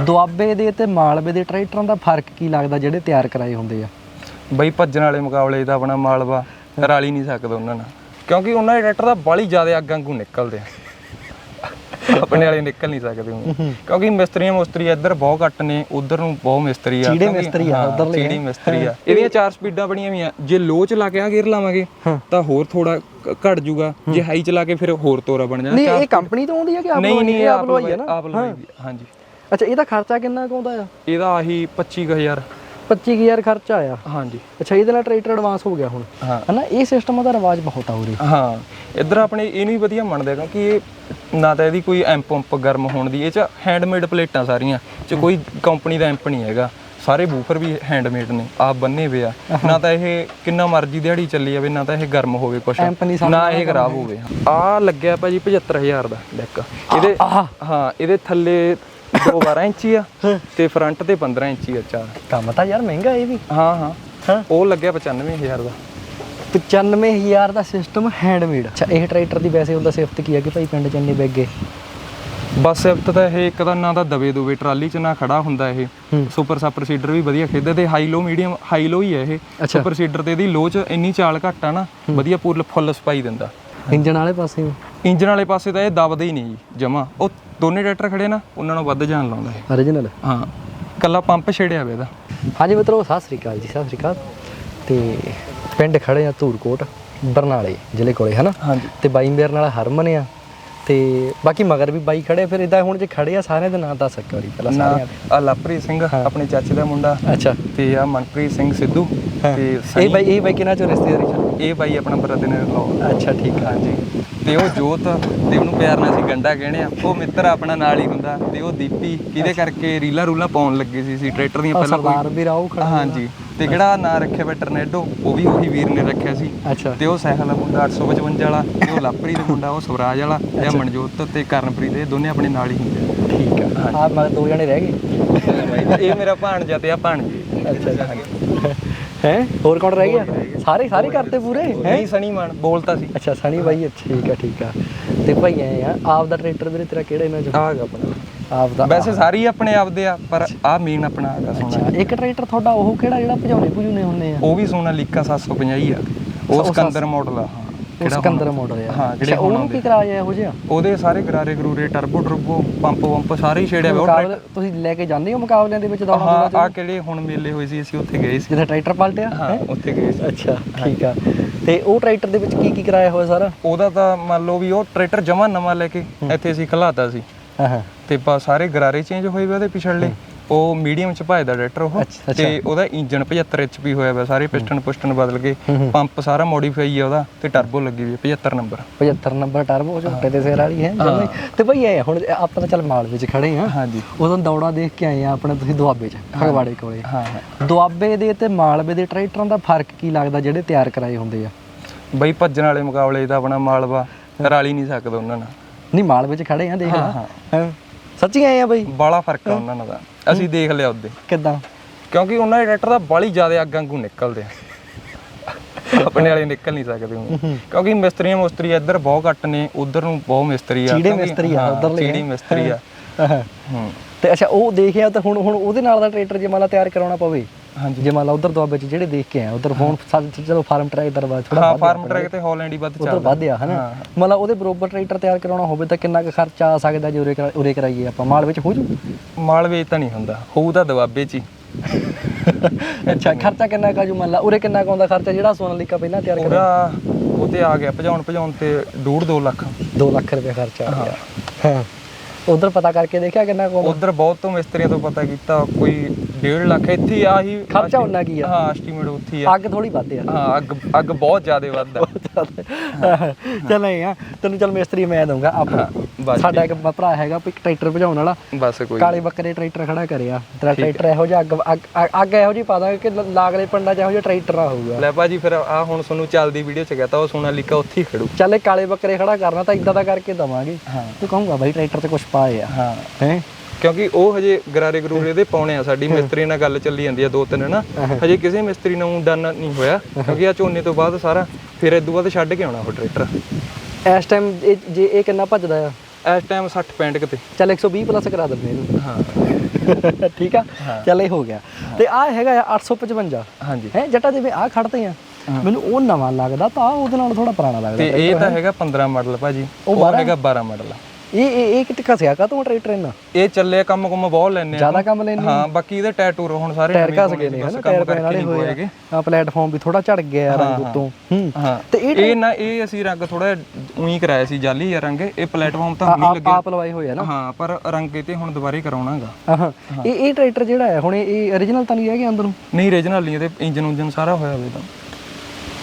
ਦੁਆਬੇ ਦੇ ਤੇ ਮਾਲਵੇ ਦੇ ਟਰੈਕਟਰਾਂ ਦਾ ਫ਼ਰਕ ਕੀ ਲੱਗਦਾ ਜਿਹੜੇ ਤਿਆਰ ਕਰਾਏ ਹੁੰਦੇ ਆ? ਬਈ ਭੱਜਣ ਵਾਲੇ ਮੁਕਾਬਲੇ ਦਾ ਆਪਣਾ ਮਾਲਵਾ ਰਲ ਹੀ ਨਹੀਂ ਸਕਦਾ ਉਹਨਾਂ ਨਾਲ। ਕਿਉਂਕਿ ਉਹਨਾਂ ਦੇ ਟਰੈਕਟਰ ਦਾ ਬਾਲੀ ਜ਼ਿਆਦਾ ਅੱਗ ਵਾਂਗੂ ਨਿਕਲਦੇ ਆ। ਆਪਣੇ ਵਾਲੇ ਨਿਕਲ ਨਹੀਂ ਸਕਦੇ ਹੁਣ। ਕਿਉਂਕਿ ਮਿਸਤਰੀਆਂ ਮੁਸਤਰੀ ਇੱਧਰ ਬਹੁਤ ਘੱਟ ਨੇ ਉਧਰ ਨੂੰ ਬਹੁਤ ਮਿਸਤਰੀ ਆ। ਚੀੜੇ ਮਿਸਤਰੀ ਆ, ਹਾਂ, ਉੱਧਰਲੇ। ਚੀੜੀ ਮਿਸਤਰੀ ਆ। ਇਹਦੀਆਂ ਚਾਰ ਸਪੀਡਾਂ ਬਣੀਆਂ ਹੋਈਆਂ। ਜੇ ਲੋ ਚਲਾ ਕੇ ਆ ਗੇਅਰ ਲਾਵਾਂਗੇ ਤਾਂ ਹੋਰ ਥੋੜਾ ਘਟ ਜੂਗਾ। ਜੇ ਹਾਈ ਚਲਾ ਕੇ ਫਿਰ ਹੋਰ ਤੋਰਾ ਬਣ ਜਾਣਾ। ਨਹੀਂ ਇਹ ਕੰਪਨੀ ਤੋਂ ਆਉਂਦੀ ਆ ਕਿ ਆਪ ਲਵਾਈ ਆ? ਨਾ? ਆਪ ਲਵਾਈ ਹਾਂਜੀ। ਅੱਛਾ ਇਹਦਾ ਖਰਚਾ ਕਿੰਨਾ ਕੁ ਆਉਂਦਾ ਆ? ਇਹਦਾ ਆਹੀ 25000 25000 ਖਰਚਾ ਆਇਆ ਹਾਂਜੀ। ਅੱਛਾ ਇਹਦੇ ਨਾਲ ਟਰੈਕਟਰ ਐਡਵਾਂਸ ਹੋ ਗਿਆ ਹੁਣ। ਹਾਂ। ਹਨਾ ਇਹ ਸਿਸਟਮ ਦਾ ਰਿਵਾਜ ਬਹੁਤ ਆ ਉਰੇ। ਹਾਂ ਇੱਧਰ ਆਪਣੇ ਇਹਨੂੰ ਹੀ ਵਧੀਆ ਮੰਨਦੇ ਕਿਉਂਕਿ ਇਹ ਨਾ ਤਾਂ ਇਹਦੀ ਕੋਈ ਐਂਪ ਪੰਪ ਗਰਮ ਹੋਣ ਦੀ ਇਹ ਚ ਹੈਂਡਮੇਡ ਪਲੇਟਾਂ ਸਾਰੀਆਂ ਚ ਕੋਈ ਕੰਪਨੀ ਦਾ ਐਂਪ ਨਹੀਂ ਹੈਗਾ। ਸਾਰੇ ਬੂਫਰ ਵੀ ਹੈਂਡਮੇਡ ਨੇ ਆਪ ਬੰਨੇ ਹੋਏ ਆ। ਨਾ ਤਾਂ ਇਹ ਕਿੰਨਾ ਮਰਜ਼ੀ ਦਿਹਾੜੀ ਚੱਲੀ ਜਾਵੇ ਨਾ ਤਾਂ ਇਹ ਗਰਮ ਹੋਵੇ ਕੁਛ। ਨਹੀਂ ਨਾ ਇਹ ਖਰਾਬ ਹੋਵੇ। ਆ ਲੱਗਿਆ ਭਾਜੀ 75000 ਦਾ ਡੈਕ ਇਹਦੇ ਹਾਂ ਇਹਦੇ ਥੱਲੇ 2 12 ਇੰਚੀ ਆ ਤੇ ਫਰੰਟ ਤੇ 15 ਇੰਚੀ ਆ ਚਾਰ। ਕੰਮ ਤਾਂ ਯਾਰ ਮਹਿੰਗਾ ਇਹ ਵੀ। ਹਾਂ ਹਾਂ। ਉਹ ਲੱਗਿਆ 95000 ਦਾ। 95000 ਦਾ ਸਿਸਟਮ ਹੈਂਡਮੇਡ ਅੱਛਾ ਇਹ ਟਰੈਕਟਰ ਦੀ ਵੈਸੇ ਉਹਦਾ ਸਿਫਤ ਕੀ ਆ ਕਿ ਭਾਈ ਪਿੰਡ ਚ ਇੰਨੇ ਬੈਗੇ? ਬਸ ਸਿਫਤ ਤਾਂ ਇਹ ਇੱਕ ਤਾਂ ਨਾ ਤਾਂ ਦਵੇ ਦੁਵੇ ਟਰਾਲੀ 'ਚ ਨਾ ਖੜਾ ਹੁੰਦਾ ਇਹ। ਸੁਪਰ ਸਪਰ ਸੀਡਰ ਵੀ ਵਧੀਆ ਖੇਡਦੇ ਤੇ high low medium high low ਹੀ ਹੈ ਇਹ। ਸੁਪਰ ਸੀਡਰ ਤੇ ਇਹਦੀ ਲੋ 'ਚ ਇੰਨੀ ਚਾਲ ਘੱਟ ਆ ਨਾ ਵਧੀਆ ਪੂਰ ਫੁੱਲ ਸਪਾਈ ਦਿੰਦਾ। ਇੰਜਨ ਵਾਲੇ ਪਾਸੇ ਇੰਜਨ ਵਾਲੇ ਪਾਸੇ ਤਾਂ ਇਹ ਦਬਦਾ ਹੀ ਨਹੀਂ ਜੀ ਜਮਾ। ਉਹ ਦੋਨੇ ਟਰੈਕਟਰ ਖੜੇ ਨਾ ਉਹਨਾਂ ਨੂੰ ਵੱਧ ਜਾਨ ਲਾਉਂਦਾ ਇਹ। Origignal ਹਾਂ ਕੱਲਾ ਪੰਪ ਛੇੜਿਆ ਵੇ ਇਹਦਾ। ਹਾਂਜੀ ਮਿੱਤਰੋ ਸਤਿ ਸ੍ਰੀ ਅਕਾਲ ਜੀ ਸਤਿ ਸ੍ਰੀ ਅਕਾਲ। ਤੇ ਪਿੰਡ ਖੜੇ ਆ ਧੂਰਕੋਟ ਬਰਨਾਲੇ ਜ਼ਿਲ੍ਹੇ ਕੋਲੇ ਹਨਾ? ਹਾਂਜੀ। ਤੇ ਬਾਈ ਮੇਰੇ ਨਾਲ ਹਰਮਨ ਆ। ਤੇ ਬਾਕੀ ਮਗਰ ਵੀ ਬਾਈ ਖੜੇ ਫਿਰ ਇਦਾਂ ਹੁਣ ਜੇ ਖੜੇ ਆ ਸਾਰਿਆਂ ਦੇ ਨਾਂ ਦੱਸ ਇੱਕ ਵਾਰੀ ਪਹਿਲਾਂ ਸਾਰਿਆਂ ਆ ਲਵਪ੍ਰੀਤ ਸਿੰਘ ਆਪਣੇ ਚਾਚੇ ਦਾ ਮੁੰਡਾ। ਅੱਛਾ। ਤੇ ਆ ਮਨਪ੍ਰੀਤ ਸਿੰਘ ਸਿੱਧੂ। ਤੇ ਇਹ ਬਾਈ ਇਹ ਬਾਈ ਕਿਹਨਾਂ ਚੋਂ ਰਿਸ਼ਤੇਦਾਰੀ ਚ? ਇਹ ਬਾਈ ਆਪਣਾ ਬਰਦਰ ਨੇ ਲਾਉ ਅੱਛਾ ਠੀਕ ਆ ਹਾਂਜੀ। ਤੇ ਉਹ ਜੋਤ ਤੇ ਉਹਨੂੰ ਪਿਆਰ ਨਾਲ ਅਸੀਂ ਗੰਡਾ ਕਹਿੰਦੇ ਆ। ਉਹ ਮਿੱਤਰ ਆਪਣਾ ਨਾਲ ਹੀ ਹੁੰਦਾ ਤੇ ਉਹ ਦੀਪੀ ਕਿਹਦੇ ਕਰਕੇ ਰੀਲਾ ਰੂਲਾ ਪਾਉਣ ਲੱਗੇ ਸੀ ਸੀ ਟਰੈਕਟਰ ਦੀਆਂ ਪਹਿਲਾਂ ਸਰਦਾਰ ਵੀ ਰਾਉ ਖੜਾ ਹਾਂਜੀ। ਤੇ ਕਿਹੜਾ ਨਾਂ ਰੱਖਿਆ ਵਾ ਟਰਨੇਡੋ ਉਹ ਵੀ ਉਹੀ ਵੀਰ ਨੇ ਰੱਖਿਆ ਸੀ। ਤੇ ਉਹ ਸਹਿਲ ਦਾ ਮੁੰਡਾ 855 ਵਾਲਾ ਤੇ ਉਹ ਲਾਪਰੀ ਦਾ ਮੁੰਡਾ ਉਹ ਸਵਰਾਜ ਵਾਲਾ ਤੇ ਮਨਜੋਤ ਤੇ ਕਰਨਪ੍ਰੀਤ ਇਹ ਦੋਨੇ ਆਪਣੇ ਨਾਲ ਹੀ ਹੁੰਦੇ ਆ। ਠੀਕ ਆ। ਆ ਮਗਰ ਦੋ ਜਣੇ ਰਹਿ ਗਏ? ਇਹ ਮੇਰਾ ਭਾਣਜਾ ਤੇ ਆ ਭਾਣਜੀ। ਅੱਛਾ। ਹੈ? ਹੋਰ ਕੌਣ ਰਹਿ ਗਿਆ? ਸਾਰੇ ਸਾਰੇ ਕਰਤੇ ਪੂਰੇ? ਹੈ? ਨਹੀਂ ਸਣੀ ਮਾਨ ਬੋਲਤਾ ਸੀ। ਅੱਛਾ ਸਣੀ ਬਾਈ ਠੀਕ ਆ ਠੀਕ ਆ। ਤੇ ਭਾਈ ਐ ਆ ਆਪ ਦਾ ਟਰੈਕਟਰ ਵੀਰੇ ਤੇਰਾ ਕਿਹੜਾ ਇਹਨਾਂ ਚੋਂ? ਆਹ ਹੈਗਾ ਆਪਣਾ। ਆਪ ਦਾ ਵੈਸੇ ਸਾਰੇ ਹੀ ਆਪਣੇ ਆਪਦੇ ਆ ਪਰ ਆ ਮੇਨ ਆਪਣਾ ਹੈਗਾ ਸੋਨਾ ਇੱਕ ਟਰੈਕਟਰ ਤੁਹਾਡਾ ਉਹ ਕਿਹੜਾ ਜਿਹੜਾ ਭਜਾਉਣੇ ਭਜੂਨੇ ਹੁੰਦੇ ਆ? ਉਹ ਵੀ ਸੋਨਾ ਲੀਕਾ 750 ਆ। ਉਹ ਸਿਕੰਦਰ ਮਾਡਲ ਆ। ਉਹ ਸਿਕੰਦਰ ਮਾਡਲ ਆ ਹਾਂ, ਜਿਹੜੇ ਉਹਨੂੰ ਕੀ ਕਰਾਇਆ ਇਹੋ ਜਿਹਾ? ਉਹਦੇ ਸਾਰੇ ਗਰਾਰੇ ਗਰੂਰੇ ਟਰਬੋ ਟਰਬੋ ਪੰਪ ਪੰਪ ਸਾਰੇ ਹੀ ਛੇੜਿਆ ਮੁਕਾਬਲੇ ਤੁਸੀਂ ਲੈ ਕੇ ਜਾਂਦੇ ਹੋ ਮੁਕਾਬਲਿਆਂ ਦੇ ਵਿੱਚ ਦੌੜਾਂ ਹਾਂ ਆ ਕਿਹੜੇ ਹੁਣ ਮੇਲੇ ਹੋਏ ਸੀ ਅਸੀਂ ਉੱਥੇ ਗਏ ਸੀ। ਜਿੱਥੇ ਟਰੈਕਟਰ ਪਲਟਿਆ? ਹਾਂ ਉੱਥੇ ਗਏ ਸੀ। ਅੱਛਾ ਠੀਕ ਆ। ਤੇ ਉਹ ਟਰੈਕਟਰ ਦੇ ਵਿੱਚ ਕੀ ਕੀ ਕਰਾਇਆ ਹੋਇਆ ਸਾਰਾ? ਉਹਦਾ ਤਾਂ ਮੰਨ ਲਓ ਵੀ ਉਹ ਟਰੈਕਟਰ ਜਮਾ ਨਵਾਂ ਲੈ ਕੇ ਇੱਥੇ ਅਸੀਂ ਖਲਾਤਾ ਸੀ। ਹਾਂ ਹਾਂ। ਤੇ ਬਸ ਸਾਰੇ ਗਰਾਰੇ ਚੇਂਜ ਹੋਏ ਵੇ ਉਹਦੇ ਪਿਛਲੇ। ਉਹ ਮੀਡੀਅਮ ਚ ਭਜਦਾ ਟਰੈਕਟਰ ਉਹ ਤੇ ਉਹਦਾ ਇੰਜਨ 75 ਐਚਪੀ ਹੋਇਆ ਵਾ ਸਾਰੇ ਪਿਸਟਨ ਪੁਸਟਨ ਬਦਲ ਹੂੰ। ਪੰਪ ਸਾਰਾ ਮੋਡੀਫਾਈ ਆ ਉਹਦਾ ਤੇ ਟਰਬੋ ਲੱਗੀ ਵੀ 75 ਨੰਬਰ 75 ਨੰਬਰ ਟਰਬੋ ਝੋਟੇ ਦੇ ਸਿਰ ਵਾਲੀ ਹੈ। ਤੇ ਭਾਈ ਐ ਹੁਣ ਆਪਾਂ ਤਾਂ ਚੱਲ ਮਾਲ ਵਿੱਚ ਖੜੇ ਆ। ਹਾਂਜੀ। ਉਦੋਂ ਦੌੜਾ ਦੇਖ ਕੇ ਆਏ ਆ ਆਪਣੇ ਤੁਸੀਂ ਦੁਆਬੇ ਚ ਫਗਵਾੜੇ ਕੋਲੇ। ਹਾਂ ਦੁਆਬੇ ਦੇ ਤੇ ਮਾਲਵੇ ਦੇ ਟਰੈਕਟਰਾਂ ਦਾ ਫ਼ਰਕ ਕੀ ਲੱਗਦਾ ਜਿਹੜੇ ਤਿਆਰ ਕਰਾਏ ਹੁੰਦੇ ਆ? ਬਈ ਭੱਜਣ ਵਾਲੇ ਮੁਕਾਬਲੇ ਦਾ ਆਪਣਾ ਮਾਲਵਾ ਰਲ ਨਹੀਂ ਸਕਦਾ ਉਹਨਾਂ ਨਾਲ। ਨਹੀਂ ਮਾਲਵੇ ਚ ਖੜੇ ਆ ਦੇਖ ਸੱਚੀ ਆਏ ਆ ਬਈ? ਬਾਲਾ ਫ਼ਰਕ ਆ ਉਹਨਾਂ ਨਾਲ। ਦਾ ਅਸੀਂ ਦੇਖ ਲਿਆ ਉਹਦੇ। ਕਿੱਦਾਂ? ਕਿਉਂਕਿ ਉਹਨਾਂ ਦੇ ਟਰੈਕਟਰ ਦਾ ਬਾਲੀ ਜ਼ਿਆਦਾ ਅੱਗ ਵਾਂਗੂ ਨਿਕਲਦੇ ਆ। ਆਪਣੇ ਵਾਲੇ ਨਿਕਲ ਨਹੀਂ ਸਕਦੇ ਹੁਣ। ਕਿਉਂਕਿ ਮਿਸਤਰੀਆਂ ਮੁਸਤਰੀ ਇੱਧਰ ਬਹੁਤ ਘੱਟ ਨੇ ਉਧਰ ਨੂੰ ਬਹੁਤ ਮਿਸਤਰੀ ਆ। ਚੀੜੇ ਮਿਸਤਰੀ ਆ, ਹਾਂ, ਉੱਧਰਲੇ ਚੀੜੀ। ਮਿਸਤਰੀ ਆ। ਤੇ ਅੱਛਾ ਉਹ ਦੇਖਿਆ ਤਾਂ ਹੁਣ ਹੁਣ ਉਹਦੇ ਨਾਲ ਦਾ ਟਰੈਕਟਰ ਜੇ ਮੰਨ ਲਾ ਤਿਆਰ ਕਰਾਉਣਾ ਪਵੇ। ਹਾਂਜੀ। ਜੇ ਮੰਨ ਲਾ ਉਧਰ ਦੁਆਬੇ ਚ ਜਿਹੜੇ ਦੇਖ ਕੇ ਆਏ ਉਧਰ ਹੁਣ ਸੱਚ ਚਲੋ ਫਾਰਮ ਟਰੈਕ ਦਰਵਾ ਥੋੜਾ ਹਾਂ ਫਾਰਮ ਟਰੈਕ ਤੇ ਹਾਲੈਂਡ ਵੱਧ ਉਧਰ ਚੱਲਦਾ। ਵੱਧ ਆ ਹਨਾ? ਮੰਨ ਲਾ ਉਹਦੇ ਬਰੋਬਰ ਟਰੈਕਟਰ ਤਿਆਰ ਕਰਾਉਣਾ ਹੋਵੇ ਤਾਂ ਕਿੰਨਾ ਕੁ ਖਰਚਾ ਆ ਸਕਦਾ ਜੇ ਉਰੇ ਉਰੇ ਕਰਾਈਏ ਆਪਾਂ? ਮਾਲ ਵਿੱਚ ਹੋ ਜੂ? ਮਾਲਵੇ ਤਾਂ ਨਹੀਂ ਹੁੰਦਾ। ਹੋਊ ਤਾਂ ਦਵਾਬੇ 'ਚ ਹੀ। ਅੱਛਾ ਖਰਚਾ ਕਿੰਨਾ ਕੁ ਜੂ ਮੰਨ ਲਾ? ਉਰੇ ਕਿੰਨਾ ਕੁ ਆਉਂਦਾ ਖਰਚਾ? ਜਿਹੜਾ ਸੋਨਾਲੀਕਾ ਪਹਿਲਾਂ ਤਿਆਰ ਕਰਿਆ। ਉਹਦਾ ਉਹ ਤੇ ਆ ਗਿਆ ਭਜਾਉਣ ਭਜਾਉਣ ਤੇ ਡੂਢ 2 ਲੱਖ। 2 ਲੱਖ ਰੁਪਏ ਖਰਚਾ ਆ ਗਿਆ। ਹਾਂ। ਉਧਰ ਪਤਾ ਕਰਕੇ ਦੇਖਿਆ ਕਿੰਨਾ ਕੁ? ਉਧਰ ਬਹੁਤ ਤੋਂ ਮਿਸਤਰੀਆਂ ਤੋਂ ਪਤਾ ਕੀਤਾ ਕੋਈ 1.5 ਲੱਖ ਇੱਥੇ ਹੀ ਆਹੀ ਖਰਚਾ ਉਹਨਾਂ ਕੀ ਆ? ਹਾਂ ਐਸਟੀਮੇਟ ਉੱਥੇ ਹੀ ਆ। ਅੱਗ ਥੋੜੀ ਵੱਧ ਆ ਹਾਂ ਅੱਗ ਅੱਗ ਬਹੁਤ ਜ਼ਿਆਦਾ ਵੱਧਦਾ। ਚੱਲ ਐ ਆ ਤੈਨੂੰ ਚੱਲ ਮਿਸਤਰੀ ਮੈਂ ਦਊਂਗਾ ਆਪਣਾ ਬਸ ਸਾਡਾ ਇੱਕ ਭਰਾ ਹੈਗਾ ਵੀ ਟਰੈਕਟਰ ਭਜਾਉਣ ਵਾਲਾ। ਬਸ ਕੋਈ ਕਾਲੇ ਬੱਕਰੇ ਟਰੈਕਟਰ ਖੜਾ ਕਰਿਆ। ਤੇਰਾ ਟਰੈਕਟਰ ਇਹੋ ਜਿਹਾ ਅੱਗ ਅੱਗ- ਇਹੋ ਜਿਹੀ ਪਾ ਦਾਂਗੇ ਕਿ ਲਾਗਲੇ ਪਿੰਡਾਂ 'ਚ ਇਹੋ ਜਿਹਾ ਟਰੈਕਟਰ ਨਾ ਹੋਊਗਾ। ਲੈ ਭਾਜੀ ਫਿਰ ਆ ਹੁਣ ਤੁਹਾਨੂੰ ਚੱਲਦੀ ਵੀਡੀਓ ਚ ਗਿਆ ਤਾਂ ਉਹ ਸੋਨਾਲੀਕਾ ਉੱਥੇ ਹੀ ਖੜੂ। ਚੱਲ ਕਾਲੇ ਬੱਕਰੇ ਖੜਾ ਕਰਨਾ ਤਾਂ ਇਦਾਂ ਦਾ ਕਰਕੇ ਦਵਾਂਗੇ। ਤੂੰ ਕਹੂੰਗਾ ਬਾਈ ਟਰੈਕਟਰ ਤੇ ਕੁਝ ਪਾਏ ਆ ਹਾਂ। ਹੈ? ਕਿਉਂਕਿ ਉਹ ਹਜੇ ਗਰਾਰੇ ਗਰੂਰੇ ਦੇ ਪਾਉਣੇ ਆ ਸਾਡੀ ਮਿਸਤਰੀ ਨਾਲ ਗੱਲ ਚੱਲੀ ਜਾਂਦੀ ਆ ਦੋ ਤਿੰਨ ਨਾ ਹਜੇ ਕਿਸੇ ਮਿਸਤਰੀ ਨੂੰ ਡਨ ਨਹੀਂ ਹੋਇਆ ਕਿਉਂਕਿ ਆ ਝੋਨੇ ਤੋਂ ਬਾਅਦ ਸਾਰਾ ਫਿਰ ਇਦੋਂ ਬਾਅਦ ਛੱਡ ਕੇ ਆਉਣਾ ਉਹ ਟਰੈਕਟਰ। ਇਸ ਟਾਈਮ ਜੇ ਇਹ ਕਿੰਨਾ ਭੱਜਦਾ ਆ? ਇਸ ਟਾਈਮ 60 65 ਕਿਤੇ ਚੱਲ 120 ਪਲੱਸ ਕਰਾ ਦਿੰਦੇ ਇਹਨੂੰ। ਹਾਂ। ਠੀਕ ਆ? ਚੱਲ ਇਹ ਹੋ ਗਿਆ। ਤੇ ਆ ਹੈਗਾ ਆ 855 ਹਾਂਜੀ। ਹੈ ਜੱਟਾ ਜਿਵੇਂ ਆ ਖੜਦੇ ਆ। ਮੈਨੂੰ ਉਹ ਨਵਾਂ ਲੱਗਦਾ ਤਾਂ ਉਹਦੇ ਨਾਲ ਥੋੜਾ ਪੁਰਾਣਾ ਲੱਗਦਾ। ਤੇ ਇਹ ਤਾਂ ਹੈਗਾ 15 ਮਾਡਲ ਭਾਜੀ। ਉਹ ਹੈਗਾ 12 ਮਾਡਲ। ਇਹ ਇਹ ਇਹ ਕਿਤੇ ਘਸਿਆ ਕਾ ਤੂੰ ਟਰੈਕਟਰ ਇਹਨਾਂ ਇਹ ਚੱਲੇ ਕੰਮ ਕੁਮ ਬਹੁਤ ਲੈਣੇ ਜ਼ਿਆਦਾ ਕੰਮ ਲੈਣੇ ਹਾਂ ਬਾਕੀ ਇਹਦੇ ਟੈਟੂਰ ਹੁਣ ਸਾਰੇ ਟਾਇਰ ਘਸ ਗਏ ਨੇ ਹਨਾ? ਟਾਇਰ ਪੈਣ ਵਾਲੇ ਹੋਏ ਹੋਏਗੇ। ਆ ਪਲੇਟਫਾਰਮ ਵੀ ਥੋੜਾ ਝੜ ਗਿਆ ਰੰਗ ਉਤੋਂ। ਹੂੰ। ਹਾਂ। ਤੇ ਇਹ ਨਾ ਇਹ ਅਸੀਂ ਰੰਗ ਥੋੜਾ ਉਹੀ ਕਰਾਇਆ ਸੀ ਜਾਲੀ ਆ ਰੰਗ। ਇਹ ਪਲੇਟਫਾਰਮ ਤਾਂ ਨਹੀਂ ਲੱਗਿਆ। ਆਪ ਲਵਾਏ ਹੋਏ ਆ ਨਾ? ਹਾਂ ਪਰ ਰੰਗ ਤੇ ਹੁਣ ਦੁਬਾਰੇ ਕਰਾਉਣਾਗਾ ਆਹਾਂ ਇਹ ਇਹ ਟਰੈਕਟਰ ਜਿਹੜਾ ਹੈ ਹੁਣ ਇਹ origignal ਤਾਂ ਨਹੀਂ ਹੈਗੇ ਅੰਦਰੋਂ? ਨਹੀਂ ਰੀਜਨਲ ਨਹੀਂ ਇਹਦੇ ਇੰਜਨ ਉਂਜਨ ਸਾਰਾ ਹੋਇਆ ਹੋਵੇ ਤਾਂ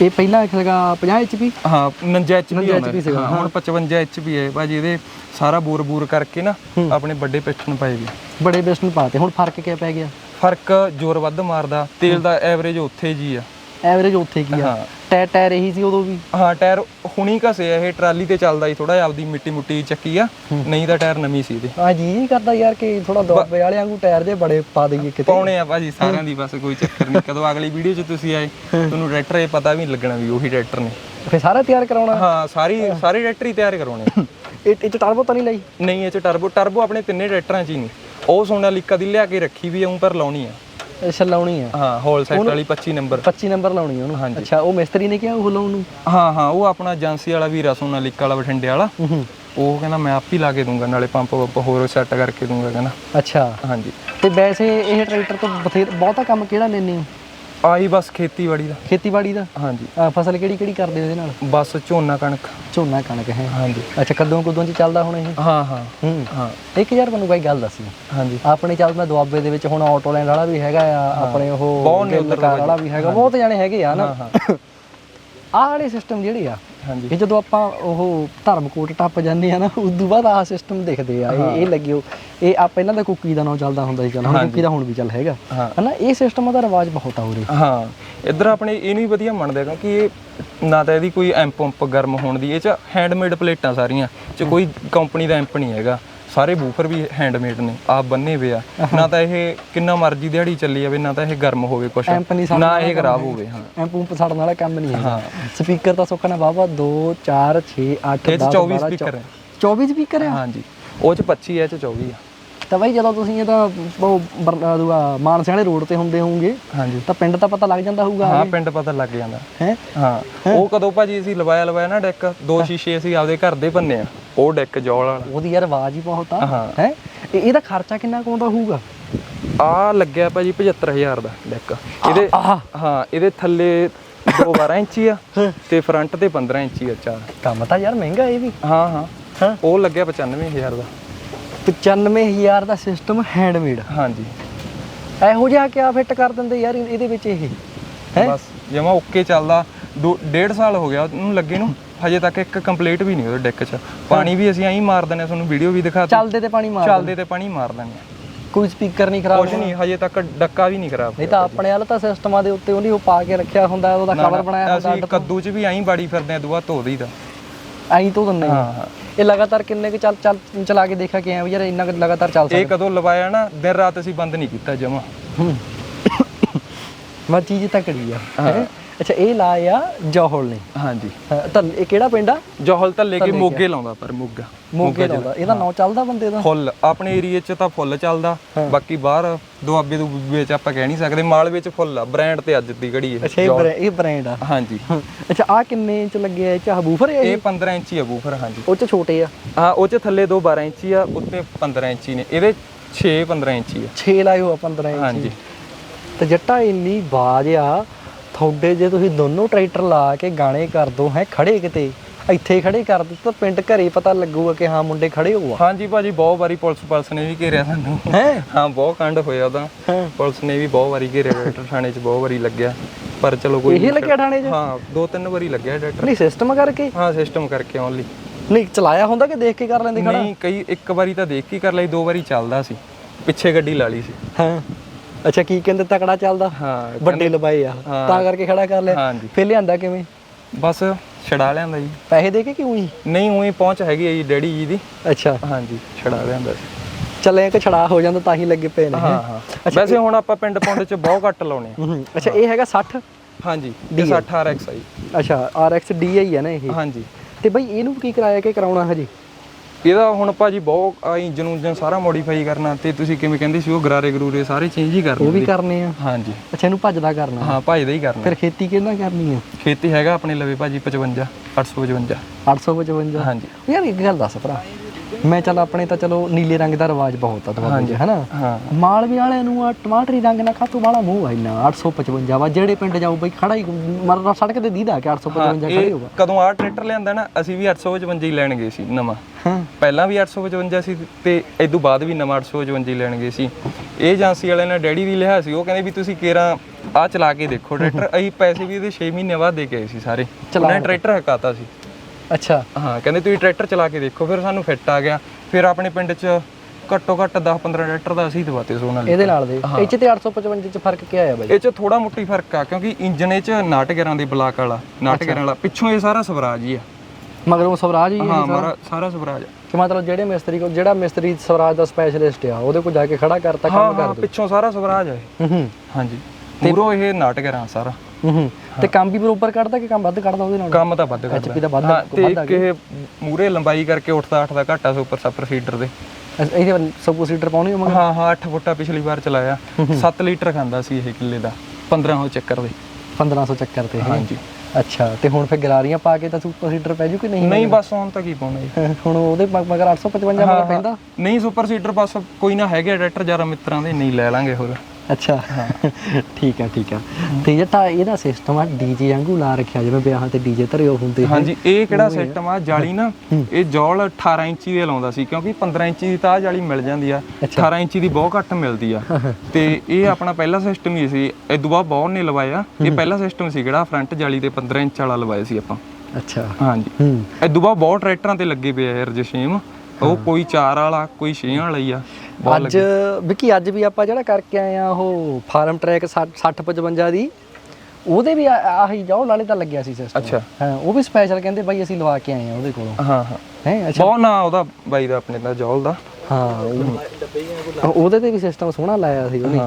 ਇਹ ਪਹਿਲਾਂ ਹੈਗਾ 50 HP ਹਾਂ 49 ਐਚਪੀ 49 ਆਉਂਦਾ HP ਸੀਗਾ, ਹਾਂ ਹੁਣ 55 ਐਚਪੀ ਹੈ। ਭਾਜੀ ਇਹਦੇ ਸਾਰਾ ਬੋਰ ਬੂਰ ਕਰਕੇ ਨਾ ਆਪਣੇ ਵੱਡੇ ਪਿਸਟਨ ਪਾਏ ਵੀ। ਬੜੇ ਬੇਸਨ ਪਾਤੇ। ਹੁਣ ਫ਼ਰਕ ਕਿਆ ਪੈ ਗਿਆ? ਫ਼ਰਕ ਜ਼ੋਰ ਵੱਧ ਮਾਰਦਾ। ਤੇਲ ਦਾ ਐਵਰੇਜ ਉੱਥੇ ਜੀ ਆ। ਐਵਰੇਜ ਉੱਥੇ ਕੀ ਆ? ਹਾਂ। ਟਾਇਰ ਟਾਇਰ ਇਹੀ ਸੀ ਉਦੋਂ ਵੀ। ਹਾਂ ਟਾਇਰ ਹੁਣੀ ਘਸੇ ਆ ਇਹ ਟਰਾਲੀ ਤੇ ਚੱਲਦਾ ਹੀ ਥੋੜਾ ਆਪਦੀ ਮਿੱਟੀ ਮੁੱਟੀ ਚੱਕੀ ਆ। ਨਹੀਂ ਤਾਂ ਟਾਇਰ ਨਵੀਂ ਸੀ ਇਹਦੇ। ਆ ਜੀ ਕਰਦਾ ਯਾਰ ਕਿ ਥੋੜਾ ਦੁਆਬੇ ਵਾਲਿਆਂ ਨੂੰ ਟਾਇਰ ਜੇ ਬੜੇ ਪਾ ਦਈਏ ਕਿਤੇ। ਪਾਉਣੇ ਆ ਭਾਜੀ ਸਾਰਿਆਂ ਦੀ ਬਸ ਕੋਈ ਚੱਕਰ ਨਹੀਂ। ਕਦੋਂ ਅਗਲੀ ਵੀਡੀਓ 'ਚ ਤੁਸੀਂ ਆਏ ਤੁਹਾਨੂੰ ਟਰੈਕਟਰ ਇਹ ਪਤਾ ਵੀ ਨਹੀਂ ਲੱਗਣਾ ਵੀ ਉਹੀ ਟਰੈਕਟਰ ਨੇ। ਫਿਰ ਸਾਰਾ ਤਿਆਰ ਕਰਾਉਣਾ? ਹਾਂ ਸਾਰੀ ਸਾਰੇ ਟਰੈਕਟਰ ਹੀ ਤਿਆਰ ਕਰਾਉਣੇ ਆ। ਇਹ ਇਹ ਚ ਟਰਬੋ ਤਾਂ ਨਹੀਂ ਲਈ? ਨਹੀਂ ਇਹ ਚ ਟਰਬੋ ਟਰਬੋ ਆਪਣੇ ਤਿੰਨੇ ਟਰੈਕਟਰਾਂ 'ਚ ਹੀ ਨਹੀਂ ਉਹ ਸੋਨਾਲੀਕਾ ਦੀ ਲਿਆ ਕੇ ਰੱਖੀ ਵੀ ਆ ਪਰ ਲਾਉਣੀ ਆ। ਅੱਛਾ ਲਾਉਣੀ ਆ। ਹਾਂ ਹੋਲ ਸੈਟ ਵਾਲੀ 25 ਨੰਬਰ 25 ਨੰਬਰ ਲਾਉਣੀ ਆ ਉਹਨੂੰ। ਅੱਛਾ ਉਹ ਮਿਸਤਰੀ ਨੇ ਕਿਹਾ ਉਹ ਲਾਉਣ ਨੂੰ? ਹਾਂ ਹਾਂ ਉਹ ਆਪਣਾ ਏਜੰਸੀ ਵਾਲਾ ਵੀਰਾ ਸੋਨਾਲੀਕਾ ਵਾਲਾ ਬਠਿੰਡੇ ਵਾਲਾ। ਉਹ ਕਹਿੰਦਾ ਮੈਂ ਆਪ ਹੀ ਲਾ ਕੇ ਦੂੰਗਾ ਨਾਲੇ ਪੰਪ ਪੰਪ ਹੋਰ ਸੈੱਟ ਕਰਕੇ ਦੂੰਗਾ ਕਹਿੰਦਾ। ਅੱਛਾ। ਹਾਂਜੀ। ਤੇ ਵੈਸੇ ਇਹ ਟਰੈਕਟਰ ਤੋਂ ਬਥੇਰ ਬਹੁਤਾ ਕੰਮ ਕਿਹੜਾ ਲੈਣੇ ਹੋ? ਆਹੀ ਬਸ ਖੇਤੀਬਾੜੀ ਦਾ। ਖੇਤੀਬਾੜੀ ਦਾ? ਹਾਂਜੀ। ਅਹ ਫਸਲ ਕਿਹੜੀ ਕਿਹੜੀ ਕਰਦੇ ਹੋ ਇਹਦੇ ਨਾਲ? ਬਸ ਝੋਨਾ ਕਣਕ। ਝੋਨਾ ਕਣਕ ਹੈ। ਹਾਂਜੀ। ਅੱਛਾ ਕਦੋਂ ਕਦੋਂ ਚ ਚੱਲਦਾ ਹੁਣ ਇਹ? ਹਾਂ ਹਾਂ। ਹੂੰ। ਹਾਂ। ਇੱਕ ਯਾਰ ਮੈਨੂੰ ਬਾਈ ਗੱਲ ਦੱਸੀ। ਹਾਂਜੀ। ਆਪਣੇ ਚੱਲ ਮੈਂ ਦੁਆਬੇ ਦੇ ਵਿੱਚ ਹੁਣ ਆਟੋਲੈਂਡ ਵਾਲਾ ਵੀ ਹੈਗਾ ਆ ਆਪਣੇ ਉਹ ਬਹੁਤ ਨੇ ਕਾਰ ਵਾਲਾ ਵੀ ਹੈਗਾ। ਬਹੁਤ ਜਾਣੇ ਹੈਗੇ ਆ ਨਾ। ਹਾਂ ਆਹ ਵਾਲੇ ਸਿਸਟਮ ਜਿਹੜੇ ਆ ਹਾਂਜੀ। ਇਹ ਜਦੋਂ ਆਪਾਂ ਉਹ ਧਰਮਕੋਟ ਟੱਪ ਜਾਂਦੇ ਆ ਨਾ ਉਸ ਤੋਂ ਬਾਅਦ ਆਹ ਸਿਸਟਮ ਦਿਖਦੇ ਆ ਇਹ ਇਹ ਲੱਗਿਓ ਇਹ ਆ ਪਹਿਲਾਂ ਤਾਂ ਕੁੱਕੀ ਦਾ ਨਾਂ ਚੱਲਦਾ ਹੁੰਦਾ ਸੀ ਚੱਲ ਹੁਣ ਕੁੱਕੀ ਦਾ ਹੁਣ ਵੀ ਚੱਲ ਹੈਗਾ। ਹਨਾ ਇਹ ਸਿਸਟਮ ਦਾ ਰਿਵਾਜ ਬਹੁਤ ਆ ਉਰੇ। ਹਾਂ। ਇੱਧਰ ਆਪਣੇ ਇਹਨੂੰ ਹੀ ਵਧੀਆ ਮੰਨਦੇ ਆ ਕਿਉਂਕਿ ਇਹ ਨਾ ਤਾਂ ਇਹਦੀ ਕੋਈ ਐਂਪ ਪੰਪ ਗਰਮ ਹੋਣ ਦੀ ਇਹ ਚ ਹੈਂਡਮੇਡ ਪਲੇਟਾਂ ਸਾਰੀਆਂ ਚ ਕੋਈ ਕੰਪਨੀ ਦਾ ਐਂਪ ਨਹੀਂ ਹੈਗਾ। ਸਾਰੇ ਬੂਫਰ ਵੀ ਹੈਂਡਮੇਡ ਨੇ ਆਪ ਬੰਨੇ ਹੋਏ ਆ। ਨਾ ਤਾਂ ਇਹ ਕਿੰਨਾ ਮਰਜ਼ੀ ਦਿਹਾੜੀ ਚੱਲੀ ਜਾਵੇ ਨਾ ਤਾਂ ਇਹ ਗਰਮ ਹੋਵੇ ਕੁਛ ਨਾ ਇਹ ਖਰਾਬ ਹੋਵੇ ਹਾਂ। ਐ ਪੰਪ ਸੜਨ ਵਾਲਾ ਕੰਮ ਨਹੀਂ ਹੈਗਾ। ਸਪੀਕਰ ਤਾਂ ਸੁੱਕਣਾ ਬਾਬਾ 2 4 6 8 ਇਹ 'ਚ 24 ਸਪੀਕਰ ਹੈ। 24 ਸਪੀਕਰ ਆ? ਹਾਂਜੀ। ਉਹ ਚ 25 ਹੈ ਇਹ ਚ 24 ਆ। ਤਾਂ ਬਾਈ ਜਦੋਂ ਤੁਸੀਂ ਇਹ ਤਾਂ ਉਹ ਬਰ- ਦੂਆ ਮਾਨਸੇ ਵਾਲੇ ਰੋਡ ਤੇ ਹੁੰਦੇ ਹੋਵੋਗੇ ਹਾਂਜੀ। ਤਾਂ ਪਿੰਡ ਤਾਂ ਪਤਾ ਲੱਗ ਜਾਂਦਾ ਹੋਊਗਾ। ਹਾਂ ਪਿੰਡ ਪਤਾ ਲੱਗ ਜਾਂਦਾ। ਹੈ? ਹਾਂ ਉਹ ਕਦੋਂ ਭਾਜੀ ਅਸੀਂ ਲਵਾਇਆ ਲਵਾਇਆ ਨਾ ਡੈਕ ਦੋ ਸ਼ੀਸ਼ੇ ਅਸੀਂ ਆਪਦੇ ਘਰ ਦੇ ਬੰਨੇ ਆ ਉਹ ਡੈਕ ਜੌਲ ਵਾਲਾ। ਉਹਦੀ ਯਾਰ ਆਵਾਜ਼ ਹੀ ਬਹੁਤ ਆ। ਹਾਂ। ਹੈ? ਇਹਦਾ ਖਰਚਾ ਕਿੰਨਾ ਕੁ ਆਉਂਦਾ ਹੋਊਗਾ? ਆ ਲੱਗਿਆ ਭਾਜੀ 75000 ਦਾ ਡੈਕ। ਇਹਦੇ ਆਹ। ਹਾਂ ਇਹਦੇ ਥੱਲੇ 2 12 ਇੰਚੀ ਆ ਤੇ ਫਰੰਟ ਤੇ 15 ਇੰਚੀ ਆ ਚਾਰ। ਕੰਮ ਤਾਂ ਯਾਰ ਮਹਿੰਗਾ ਇਹ ਵੀ। ਹਾਂ ਹਾਂ। ਹਾਂ। ਉਹ ਲੱਗਿਆ 95000 ਦਾ। 95000 ਦਾ ਸਿਸਟਮ ਹੈਂਡਮੇਡ ਹਾਂਜੀ। ਇਹੋ ਜਿਹਾ ਕਿਆ ਫਿੱਟ ਕਰ ਦਿੰਦੇ ਯਾਰ ਇਹ- ਇਹਦੇ ਵਿੱਚ ਇਹ? ਹੈ? ਬਸ ਜਮਾ ਓਕੇ ਚੱਲਦਾ ਦੋ ਡੇਢ ਸਾਲ ਹੋ ਗਿਆ ਉਹਨੂੰ ਲੱਗੇ ਨੂੰ ਹਜੇ ਤੱਕ ਇੱਕ ਕੰਪਲੀਟ ਵੀ ਨਹੀਂ ਉਹਦੇ ਡੈਕ 'ਚ। ਪਾਣੀ ਵੀ ਅਸੀਂ ਐਂ ਮਾਰ ਦਿੰਦੇ ਆ ਤੁਹਾਨੂੰ ਵੀਡੀਓ ਵੀ ਦਿਖਾ ਚੱਲਦੇ ਤੇ ਪਾਣੀ ਮਾਰ ਚੱਲਦੇ ਤੇ ਪਾਣੀ ਮਾਰ ਆ ਕੋਈ ਸਪੀਕਰ ਨਹੀਂ ਖਰਾਬ ਕੁਝ ਨਹੀਂ ਹਜੇ ਤੱਕ ਡੱਕਾ ਵੀ ਨਹੀਂ ਖਰਾਬ ਨਹੀਂ ਤਾਂ ਆਪਣੇ ਵਾਲਾ ਤਾਂ ਸਿਸਟਮਾਂ ਦੇ ਉੱਤੇ ਉਹਨੇ ਉਹ ਪਾ ਕੇ ਰੱਖਿਆ ਹੁੰਦਾ ਉਹਦਾ ਕਵਰ ਬਣਾਇਆ ਹੁੰਦਾ ਅਸੀਂ ਕੱਦੂ 'ਚ ਵੀ ਐਂ ਬਾੜੀ ਫਿਰਦੇ ਆ ਦੁਆ ਧੋ ਦਈਦਾ ਐਂ ਤੋਂ ਆ। ਹਾਂ। ਇਹ ਲਗਾਤਾਰ ਕਿੰਨੇ ਕੁ ਚੱਲ ਚੱਲ ਚਲਾ ਕੇ ਦੇਖਿਆ ਕਿ ਵੀ ਯਾਰ ਇੰਨਾ ਕੁ ਲਗਾਤਾਰ ਚੱਲ ਇਹ ਕਦੋਂ ਲਵਾਇਆ ਨਾ ਦਿਨ ਰਾਤ ਅਸੀਂ ਬੰਦ ਨਹੀਂ ਕੀਤਾ ਜਮਾ। ਮੈਂ ਚੀਜ਼ ਤਕੜੀ ਆ। ਹੈਂ? ਅੱਛਾ ਇਹ ਲਾਇਆ ਜੋਹਲ ਨੇ? ਹਾਂਜੀ। ਹਾਂ, ਤਾਂ ਇਹ ਕਿਹੜਾ ਪਿੰਡ ਆ? ਜੋਹਲ ਤਾਂ ਲੈ ਕੇ ਮੋਗੇ ਲਾਉਂਦਾ ਪਰ ਮੋਗਾ। ਮੋਗੇ ਦਾ ਉਹਦਾ ਇਹਦਾ ਨਾਂ ਚੱਲਦਾ ਬੰਦੇ ਦਾ? ਫੁੱਲ ਆਪਣੇ ਏਰੀਏ 'ਚ ਤਾਂ ਫੁੱਲ ਚੱਲਦਾ। ਬਾਕੀ ਬਾਹਰ ਦੁਆਬੇ ਤੋਂ ਵਿੱਚ ਆਪਾਂ ਕਹਿ ਨਹੀਂ ਸਕਦੇ। ਮਾਲ ਵਿੱਚ ਫੁੱਲ ਆ ਬ੍ਰਾਂਡ ਤੇ ਅੱਜ ਦੀ ਘੜੀ ਇਹ ਅੱਛਾ ਇਹ ਬ੍ਰੈ- ਇਹ ਬ੍ਰਾਂਡ ਆ। ਹਾਂਜੀ। ਅੱਛਾ ਆ ਕਿੰਨੇ ਇੰਚ ਲੱਗਿਆ ਇਹ ਚ ਬੂਫਰ ਹੈ ਇਹ 15 ਇੰਚੀ ਆ ਬੂਫਰ ਹਾਂਜੀ। ਉਹ ਚ ਛੋਟੇ ਆ? ਹਾਂ ਉਹ 'ਚ ਥੱਲੇ ਦੋ 12 ਇੰਚੀ ਆ ਉੱਤੇ 15 ਇੰਚੀ ਨੇ। ਇਹਦੇ 6 15 ਇੰਚੀ ਆ। 6 ਲਾਇਓ ਆ 15 ਇੰਚ। ਹਾਂਜੀ। ਤੇ ਜੱਟਾ ਇੰਨੀ ਬਾਜ ਆ ਤੁਹਾਡੇ ਜੇ ਤੁਸੀਂ ਦੋਨੋਂ ਟਰੈਕਟਰ ਲਾ ਕੇ ਗਾਣੇ ਕਰ ਦੋ ਹੈ ਖੜੇ ਕਿਤੇ ਇੱਥੇ ਖੜੇ ਕਰ ਦੋ ਤਾਂ ਪਿੰਡ ਘਰੇ ਪਤਾ ਲੱਗੂਗਾ ਕਿ ਹਾਂ ਮੁੰਡੇ ਖੜੇ ਹੋ ਆ। ਹਾਂਜੀ ਭਾਜੀ ਬਹੁਤ ਵਾਰੀ ਪੁਲਿਸ ਪੁਲਿਸ ਨੇ ਵੀ ਘੇਰਿਆ ਸਾਨੂੰ। ਹੈ? ਹਾਂ ਬਹੁਤ ਕਾਂਡ ਹੋਇਆ ਉਹਦਾ। ਪੁਲਿਸ ਨੇ ਵੀ ਬਹੁਤ ਵਾਰੀ ਘੇਰਿਆ ਡਾਕਟਰ ਥਾਣੇ 'ਚ ਬਹੁਤ ਵਾਰੀ ਲੱਗਿਆ। ਪਰ ਚਲੋ ਕੋਈ ਇਹ ਲੱਗਿਆ ਥਾਣੇ 'ਚ? ਹਾਂ ਦੋ ਤਿੰਨ ਵਾਰੀ ਲੱਗਿਆ ਡਾਕਟਰ ਨਹੀਂ ਸਿਸਟਮ ਕਰਕੇ? ਹਾਂ ਸਿਸਟਮ ਕਰਕੇ ਓਨਲੀ ਨਹੀਂ ਚਲਾਇਆ ਹੁੰਦਾ ਕਿ ਦੇਖ ਕੇ ਕਰ ਲੈਂਦੇ ਖੜਾ? ਨਹੀਂ ਕਈ ਇੱਕ ਵਾਰੀ ਤਾਂ ਦੇਖ ਕੇ ਕਰ ਲਈ ਦੋ ਵਾਰੀ ਚੱਲਦਾ ਸੀ। ਪਿੱਛੇ ਗੱਡੀ ਲਾ ਲਈ ਸੀ। ਹਾਂ? ਅੱਛਾ ਕੀ ਕਹਿੰਦੇ ਤਕੜਾ ਚੱਲਦਾ? ਹਾਂ ਵੱਡੇ ਲਵਾਏ ਆ। ਹਾਂ। ਤਾਂ ਕਰਕੇ ਖੜਾ ਕਰ ਲਿਆ। ਹਾਂਜੀ। ਫਿਰ ਲਿਆਂਦਾ ਕਿਵੇਂ? ਬਸ ਛੜਾ ਲਿਆਂਦਾ ਜੀ। ਪੈਸੇ ਦੇ ਕੇ ਕਿਉਂ ਹੀ ਨਹੀਂ ਉਹੀ ਪਹੁੰਚ ਹੈਗੀ ਹੈ ਜੀ ਡੈਡੀ ਜੀ ਦੀ। ਅੱਛਾ। ਹਾਂਜੀ ਛੜਾ ਲਿਆਂਦਾ ਸੀ। ਚੱਲੇ ਕਿ ਛੜਾ ਹੋ ਜਾਂਦਾ ਤਾਂ ਹੀ ਲੱਗੇ ਪਏ ਨੇ ਹਾਂ ਹਾਂ? ਵੈਸੇ ਹੁਣ ਆਪਾਂ ਪਿੰਡ ਪੁੰਡ 'ਚ ਬਹੁਤ ਘੱਟ ਲਾਉਣੇ ਆ। ਅੱਛਾ ਇਹ ਹੈਗਾ 60 ਹਾਂਜੀ ਇਹ 60 RX ਆ ਜੀ। ਅੱਛਾ RX DI ਹੈ ਨਾ ਇਹ। ਹਾਂਜੀ। ਤੇ ਬਈ ਇਹਨੂੰ ਕੀ ਕਰਾਇਆ ਕਿ ਕਰਾਉਣਾ ਹਜੇ? ਇਹਦਾ ਹੁਣ ਭਾਜੀ ਬਹੁਤ ਇੰਜਨ ਉਂਜਨ ਸਾਰਾ ਮੋਡੀਫਾਈ ਕਰਨਾ ਤੇ ਤੁਸੀਂ ਕਿਵੇਂ ਕਹਿੰਦੇ ਸੀ ਉਹ ਗਰਾਰੇ ਗਰੂਰੇ ਸਾਰੇ ਚੇਂਜ ਹੀ ਉਹ ਕਰਨੇ ਵੀ ਕਰਨੇ ਆ? ਹਾਂਜੀ। ਅੱਛਾ ਇਹਨੂੰ ਭੱਜਦਾ ਕਰਨਾ। ਹਾਂ ਭਾਜੀ ਦਾ ਹੀ ਕਰਨਾ। ਫਿਰ ਖੇਤੀ ਕਿਹਨਾਂ ਕਰਨੀ ਆ? ਖੇਤੀ ਹੈਗਾ ਆਪਣੇ ਲਵੇ ਭਾਜੀ 55 855 855 ਹਾਂਜੀ। ਯਾਰ ਇੱਕ ਗੱਲ ਦੱਸ ਭਰਾ। ਮੈਂ ਚੱਲ ਆਪਣੇ ਤਾਂ ਚਲੋ ਨੀਲੇ ਰੰਗ ਦਾ ਰਿਵਾਜ ਬਹੁਤ ਆ ਤੁਹਾਡੇ ਚ ਹਨਾ? ਮਾਲਵੇ ਵਾਲਿਆਂ ਨੂੰ ਆ ਟਮਾਟਰੀ ਰੰਗ ਨਾਲ ਕਾਤੋਂ ਵਾਲਾ ਮੂੰਹ ਆ ਇੰਨਾ। 855 ਵਾ ਜਿਹੜੇ ਪਿੰਡ ਜਾਊ ਬਈ ਖੜਾ ਹੀ ਮਰ ਸੜਕ ਤੇ ਦੀਦਾ ਕਿ 855 ਖੜੇ ਹੋਗਾ ਕਦੋਂ ਆ ਟਰੈਕਟਰ ਲਿਆਂਦਾ ਨਾ ਅਸੀਂ ਵੀ 855 ਹੀ ਲੈਣ ਗਏ ਸੀ ਨਵਾਂ। ਹਾਂ। ਪਹਿਲਾਂ ਵੀ 855 ਸੀ ਤੇ ਇਦੋਂ ਬਾਅਦ ਵੀ ਨਵਾਂ 855 ਹੀ ਲੈਣ ਗਏ ਸੀ। ਇਹ ਏਜੰਸੀ ਵਾਲਿਆਂ ਨੇ ਡੈਡੀ ਦੀ ਲਿਆ ਸੀ ਉਹ ਕਹਿੰਦੇ ਵੀ ਤੁਸੀਂ ਕੇਰਾ ਆ ਚਲਾ ਕੇ ਦੇਖੋ ਟਰੈਕਟਰ ਅਸੀਂ ਪੈਸੇ ਵੀ ਇਹਦੇ 6 ਮਹੀਨੇ ਬਾਅਦ ਦੇ ਕੇ ਆਏ ਸੀ ਸਾਰੇ। ਉਹਨੇ ਟਰੈਕਟਰ ਹਕਾਤਾ ਸੀ। ਅੱਛਾ। ਹਾਂ ਕਹਿੰਦੇ ਤੁਸੀਂ ਟਰੈਕਟਰ ਚਲਾ ਕੇ ਦੇਖੋ ਫਿਰ ਸਾਨੂੰ ਫਿੱਟ ਆ ਗਿਆ। ਫਿਰ ਆਪਣੇ ਪਿੰਡ 'ਚ ਘੱਟੋ ਘੱਟ 10 15 ਟਰੈਕਟਰ ਦਾ ਅਸੀਂ ਦਵਾਤੇ ਸੋ ਨਾਲ ਇਹਦੇ ਨਾਲ ਦੇ। ਇਹ 'ਚ ਤੇ 855 ਚ ਫ਼ਰਕ ਕੀ ਆਇਆ ਬਾਈ? ਇਹ 'ਚ ਥੋੜਾ ਮੁੱਟੀ ਫ਼ਰਕ ਆ ਕਿਉਂਕਿ ਇੰਜਨ ਇਹ 'ਚ 911 ਦੇ ਬਲਾਕ ਵਾਲਾ 911 ਵਾਲਾ। ਪਿੱਛੋਂ ਇਹ ਸਾਰਾ ਸਵਰਾਜ ਹੀ ਆ। ਮਗਰੋਂ ਸਵਰਾਜ ਹੀ ਹੈ ਹਾਂ ਮਾਰਾ ਸਾਰਾ। ਸਵਰਾਜ। ਕਿ ਮਤਲਬ ਜਿਹੜੇ ਮਿਸਤਰੀ ਕੋਲ ਜਿਹੜਾ ਮਿਸਤਰੀ ਸਵਰਾਜ ਦਾ ਸਪੈਸ਼ਲਿਸਟ ਆ ਉਹਦੇ ਕੋਲ ਜਾ ਕੇ ਖੜਾ ਕਰਤਾ ਹਾਂ ਕੰਮ ਹਾਂ ਕਰ ਦੋ। ਪਿੱਛੋਂ ਸਾਰਾ ਸਵਰਾਜ ਆ ਇਹ। ਹੂੰ ਹੂੰ। ਹਾਂਜੀ। ਮੂਰੋ ਇਹ 911 ਸਾਰਾ। ਹੂੰ ਹੂੰ। ਤੇ ਕੰਮ ਵੀ ਬਰੋਬਰ ਕੱਢਦਾ ਕਿ ਕੰਮ ਵੱਧ ਕੱਢਦਾ ਉਹਦੇ ਨਾਲ? ਕੰਮ ਤਾਂ ਵੱਧ HP ਕਰਦਾ ਦਾ ਵੱਧ ਹਾਂ ਤੇ ਇੱਕ ਇਹ ਮੂਰੇ ਲੰਬਾਈ ਕਰਕੇ ਉੱਠਦਾ ਅੱਠਦਾ ਘਾਟਾ ਸੁਪਰ ਸਪਰ ਸੀਡਰ ਦੇ। ਅੱਛਾ, ਇਹਦੇ ਸਬੂ ਸੀਟਰ ਪਾਉਣੀ ਮਗਰ? ਹਾਂ ਹਾਂ 8 ਫੁੱਟਾ ਪਿਛਲੀ ਵਾਰ ਚਲਾਇਆ। 7 ਲੀਟਰ ਖਾਂਦਾ ਸੀ ਇਹ ਕਿੱਲੇ ਦਾ 15 ਹੋ ਚੱਕਰ ਦੇ। 1500 ਚੱਕਰ ਤੇ ਇਹ। ਹਾਂਜੀ। ਅੱਛਾ ਤੇ ਹੁਣ ਫਿਰ ਗਰਾਰੀਆਂ ਪਾ ਕੇ ਤਾਂ ਸੁਪਰ ਸੀਟਰ ਪੈ ਜੂ ਕਿ ਨਹੀਂ? ਨਹੀਂ ਬਸ ਹੁਣ ਤਾਂ ਕੀ ਪਾਉਣਾ ਜੀ। ਹੁਣ ਉਹਦੇ ਮ- ਮਗਰ 855 ਮਗਰ ਪੈਂਦਾ? ਨਹੀਂ ਸੁਪਰ ਸੀਡਰ ਬਸ ਕੋਈ ਨਾ ਹੈਗੇ ਟਰੈਕਟਰ ਯਾਰਾ ਮਿੱਤਰਾਂ ਦੇ ਨਹੀਂ ਲੈ ਲਾਂਗੇ ਹੋਰ। ਅੱਛਾ। ਠੀਕ ਆ ਠੀਕ ਆ। ਤੇ ਜਿਹੜਾ ਇਹਦਾ ਸਿਸਟਮ ਆ ਡੀਜੇ ਵਾਂਗੂ ਲਾ ਰੱਖਿਆ ਜਿਵੇਂ ਵਿਆਹਾਂ ਤੇ ਡੀਜੇ ਧਰੇ ਹੁੰਦੇ ਹਾਂਜੀ ਇਹ ਕਿਹੜਾ ਸਿਸਟਮ ਆ? ਜਾਲੀ ਨਾ ਇਹ ਜੌਲ 18 ਇੰਚੀ ਦੇ ਲਾਉਂਦਾ ਸੀ ਕਿਉਂਕਿ 15 ਇੰਚੀ ਦੀ ਤਾਂ ਜਾਲੀ ਮਿਲ ਜਾਂਦੀ ਆ। 18 ਇੰਚੀ ਦੀ ਬਹੁਤ ਘੱਟ ਮਿਲਦੀ ਆ। ਤੇ ਇਹ ਆਪਣਾ ਪਹਿਲਾ ਸਿਸਟਮ ਹੀ ਸੀ ਇਦੋਂ ਬਾਅਦ ਬਹੁਤ ਨੇ ਲਵਾਇਆ। ਇਹ ਪਹਿਲਾ ਸਿਸਟਮ ਸੀ ਕਿਹੜਾ ਫਰੰਟ ਜਾਲੀ ਤੇ 15 ਇੰਚ ਵਾਲਾ ਲਵਾਇਆ ਸੀ ਆਪਾਂ। ਅੱਛਾ। ਹਾਂਜੀ। ਇਦੋਂ ਬਾਅਦ ਬਹੁਤ ਟਰੈਕਟਰਾਂ ਤੇ ਲੱਗੇ ਪਏ ਆ ਯਾਰ ਜਸ਼ੇਮ ਉਹ ਕੋਈ 4 ਵਾਲਾ ਕੋਈ 6 ਵਾਲਾ ਹੀ ਆ। ਅੱਜ ਵਿੱਕੀ ਅੱਜ ਵੀ ਆਪਾਂ ਜਿਹੜਾ ਕਰਕੇ ਆਏ ਆ ਉਹ ਫਾਰਮ ਟਰੈਕ 60 55 ਦੀ ਉਹਦੇ ਵੀ ਆਹੀ ਜਾਓ ਨਾਲੇ ਤਾਂ ਲੱਗਿਆ ਸੀ ਸਿਸਟਮ ਅੱਛਾ। ਹਾਂ ਉਹ ਵੀ ਸਪੈਸ਼ਲ ਕਹਿੰਦੇ ਬਾਈ ਅਸੀਂ ਲਵਾ ਕੇ ਆਏ ਆ ਉਹਦੇ ਕੋਲੋਂ। ਹਾਂ ਹਾਂ। ਹੈ ਅੱਛਾ। ਬਹੁਤ ਨਾ ਉਹਦਾ ਬਾਈ ਦਾ ਆਪਣੇ ਦਾ ਜੌਲ ਦਾ। ਹਾਂ ਉਹ- ਉਹਦੇ ਤੇ ਵੀ ਸਿਸਟਮ ਸੋਹਣਾ ਲਾਇਆ ਸੀ ਉਹਨੇ।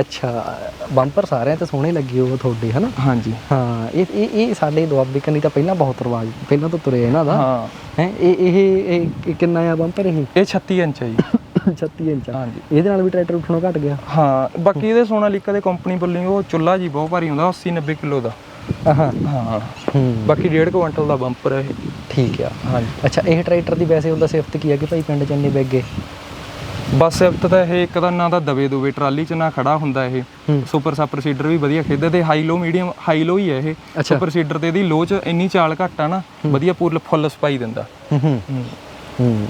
ਅੱਛਾ ਬੰਪਰ ਸਾਰਿਆਂ ਤੇ ਸੋਹਣੇ ਲੱਗੇ ਉਹ ਤੁਹਾਡੇ ਹਨਾ? ਹਾਂਜੀ। ਹਾਂ ਇਹ ਇਹ ਸਾਡੇ ਦੁਆਬੇ ਕੰਨੀ ਤਾਂ ਪਹਿਲਾਂ ਬਹੁਤ ਰਿਵਾਜ ਪਹਿਲਾਂ ਤੋਂ ਤੁਰੇ ਇਹਨਾਂ ਦਾ। ਹਾਂ। ਹੈ ਇਹ ਇਹ ਕਿੰਨਾ ਆ ਬੰਪਰ ਇਹ? ਇਹ 36 ਇੰਚ ਹੈ ਜੀ। 36 ਇੰਚ ਆ। ਹਾਂਜੀ। ਇਹਦੇ ਨਾਲ ਵੀ ਟਰੈਕਟਰ ਉੱਠਣੋਂ ਘਟ ਗਿਆ। ਹਾਂ ਬਾਕੀ ਇਹਦੇ ਸੋਨਾਲੀਕਾ ਦੇ ਕੰਪਨੀ ਬੁੱਲਿੰਗ ਉਹ ਚੁੱਲਾ ਜੀ ਬਹੁਤ ਭਾਰੀ ਹੁੰਦਾ 80 90 ਕਿਲੋ ਦਾ। ਹਾਂ ਹਾਂ। ਹੂੰ। ਬਾਕੀ 1.5 ਕੁਇੰਟਲ ਦਾ ਬੰਪਰ ਹੈ ਠੀਕ ਆ। ਹਾਂਜੀ। ਅੱਛਾ ਇਹ ਟਰੈਕਟਰ ਦੀ ਵੈਸੇ ਉਹਦਾ ਸਿਫਤ ਕੀ ਆ ਕਿ ਭਾਈ ਪਿੰਡ ਚ ਇੰਨੇ ਬੈਗੇ? ਬਸ ਸਿਫਤ ਤਾਂ ਇਹ ਇੱਕ ਦਾ ਨਾ ਤਾਂ ਦਵੇ ਦੁਵੇ ਟਰਾਲੀ 'ਚ ਨਾ ਖੜਾ ਹੁੰਦਾ ਇਹ। ਹੂੰ। ਸੁਪਰ ਸਪਰ ਸੀਡਰ ਵੀ ਵਧੀਆ ਖੇਡਦੇ ਤੇ high low medium high low ਹੀ ਹੈ ਇਹ। ਸੁਪਰ ਸੀਡਰ ਤੇ ਇਹਦੀ ਲੋ 'ਚ ਇੰਨੀ ਚਾਲ ਘੱਟ ਆ ਨਾ ਵਧੀਆ ਪੂਰ ਫੁੱਲ ਸਪਾਈ ਦਿੰਦਾ। ਹੂੰ। ਹੂੰ। ਹੂੰ।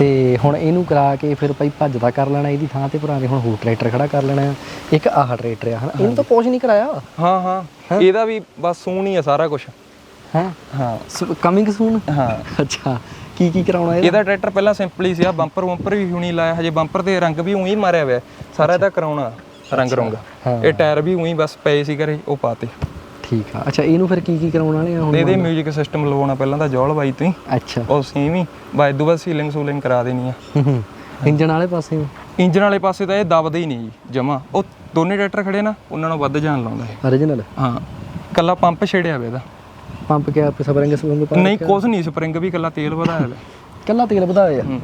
ਤੇ ਹੁਣ ਇਹਨੂੰ ਕਰਾ ਕੇ ਫਿਰ ਭਾਈ ਭੱਜਦਾ ਕਰ ਲੈਣਾ ਇਹਦੀ ਥਾਂ ਤੇ ਨੇ ਹੁਣ ਹੋਰ ਟਰੈਕਟਰ ਖੜਾ ਕਰ ਲੈਣਾ ਇੱਕ ਆਹ ਟਰੈਕਟਰ ਆ ਹਨਾ? ਇਹਨੂੰ ਤਾਂ ਕੁਛ ਨਹੀਂ ਕਰਾਇਆ ਹਾਂ ਹਾਂ। ਇਹਦਾ ਵੀ ਬਸ ਸੂਣ ਹੀ ਆ ਸਾਰਾ ਕੁਝ ਹਾਂ? ਹਾਂ। ਕਮਿੰਗ ਸੂਨ ਹਾਂ। ਅੱਛਾ। ਕੀ ਕੀ ਕਰਾਉਣਾ ਇਹਦਾ? ਇਹਦਾ ਟਰੈਕਟਰ ਪਹਿਲਾਂ ਸਿੰਪਲ ਹੀ ਸੀ ਆ ਬੰਪਰ ਬੰਪਰ ਵੀ ਹੁਣੀ ਲਾਇਆ ਹਜੇ ਬੰਪਰ ਤੇ ਰੰਗ ਵੀ ਉਹੀ ਮਾਰਿਆ ਹੋਇਆ। ਸਾਰਾ ਇਹਦਾ ਕਰਾਉਣਾ ਰੰਗ ਰੰਗ। ਇਹ ਟਾਇਰ ਵੀ ਉਹੀ ਬਸ ਪਏ ਸੀ ਘਰੇ ਉਹ ਪਾਤੇ। ਠੀਕ ਆ। ਅੱਛਾ ਇਹਨੂੰ ਫਿਰ ਕੀ ਕੀ ਕਰਾਉਣ ਵਾਲੇ ਆ ਹੁਣ ਤੇ ਇਹਦੇ 뮤직 ਸਿਸਟਮ ਲਵਾਉਣਾ ਪਹਿਲਾਂ ਤਾਂ ਜੌਲ ਬਾਈ ਤੋਂ ਹੀ। ਅੱਛਾ। ਉਹ ਸੇਮ ਹੀ। ਬਾਅਦ ਤੋਂ ਬਾਅਦ ਸੀਲਿੰਗ ਸੂਲਿੰਗ ਕਰਾ ਦੇਣੀ ਆ। ਹੂੰ ਹੂੰ। ਇੰਜਨ ਵਾਲੇ ਪਾਸੇ ਇੰਜਨ ਵਾਲੇ ਪਾਸੇ ਤਾਂ ਇਹ ਦਬਦੇ ਹੀ ਨਹੀਂ ਜਮਾ। ਉਹ ਦੋਨੇ ਟਰੈਕਟਰ ਖੜੇ ਨਾ ਉਹਨਾਂ ਨੂੰ ਵੱਧ ਜਾਣ ਲਾਉਂਦਾ ਇਹ। Origignal ਹਾਂ। ਕੱਲਾ ਪੰਪ ਛੇੜਿਆ ਵੇ ਇਹਦਾ। ਪੰਪ ਕੇ ਆਪ ਸਬਰਿੰਗ ਸਬਰਿੰਗ ਪਾ ਨਹੀਂ ਕੁਛ ਨਹੀਂ ਸਪਰਿੰਗ ਵੀ ਕੱਲਾ ਤੇਲ ਵਧਾਇਆ ਵੇ। ਕੱਲਾ ਤੇਲ ਵਧਾਇਆ ਹੂੰ।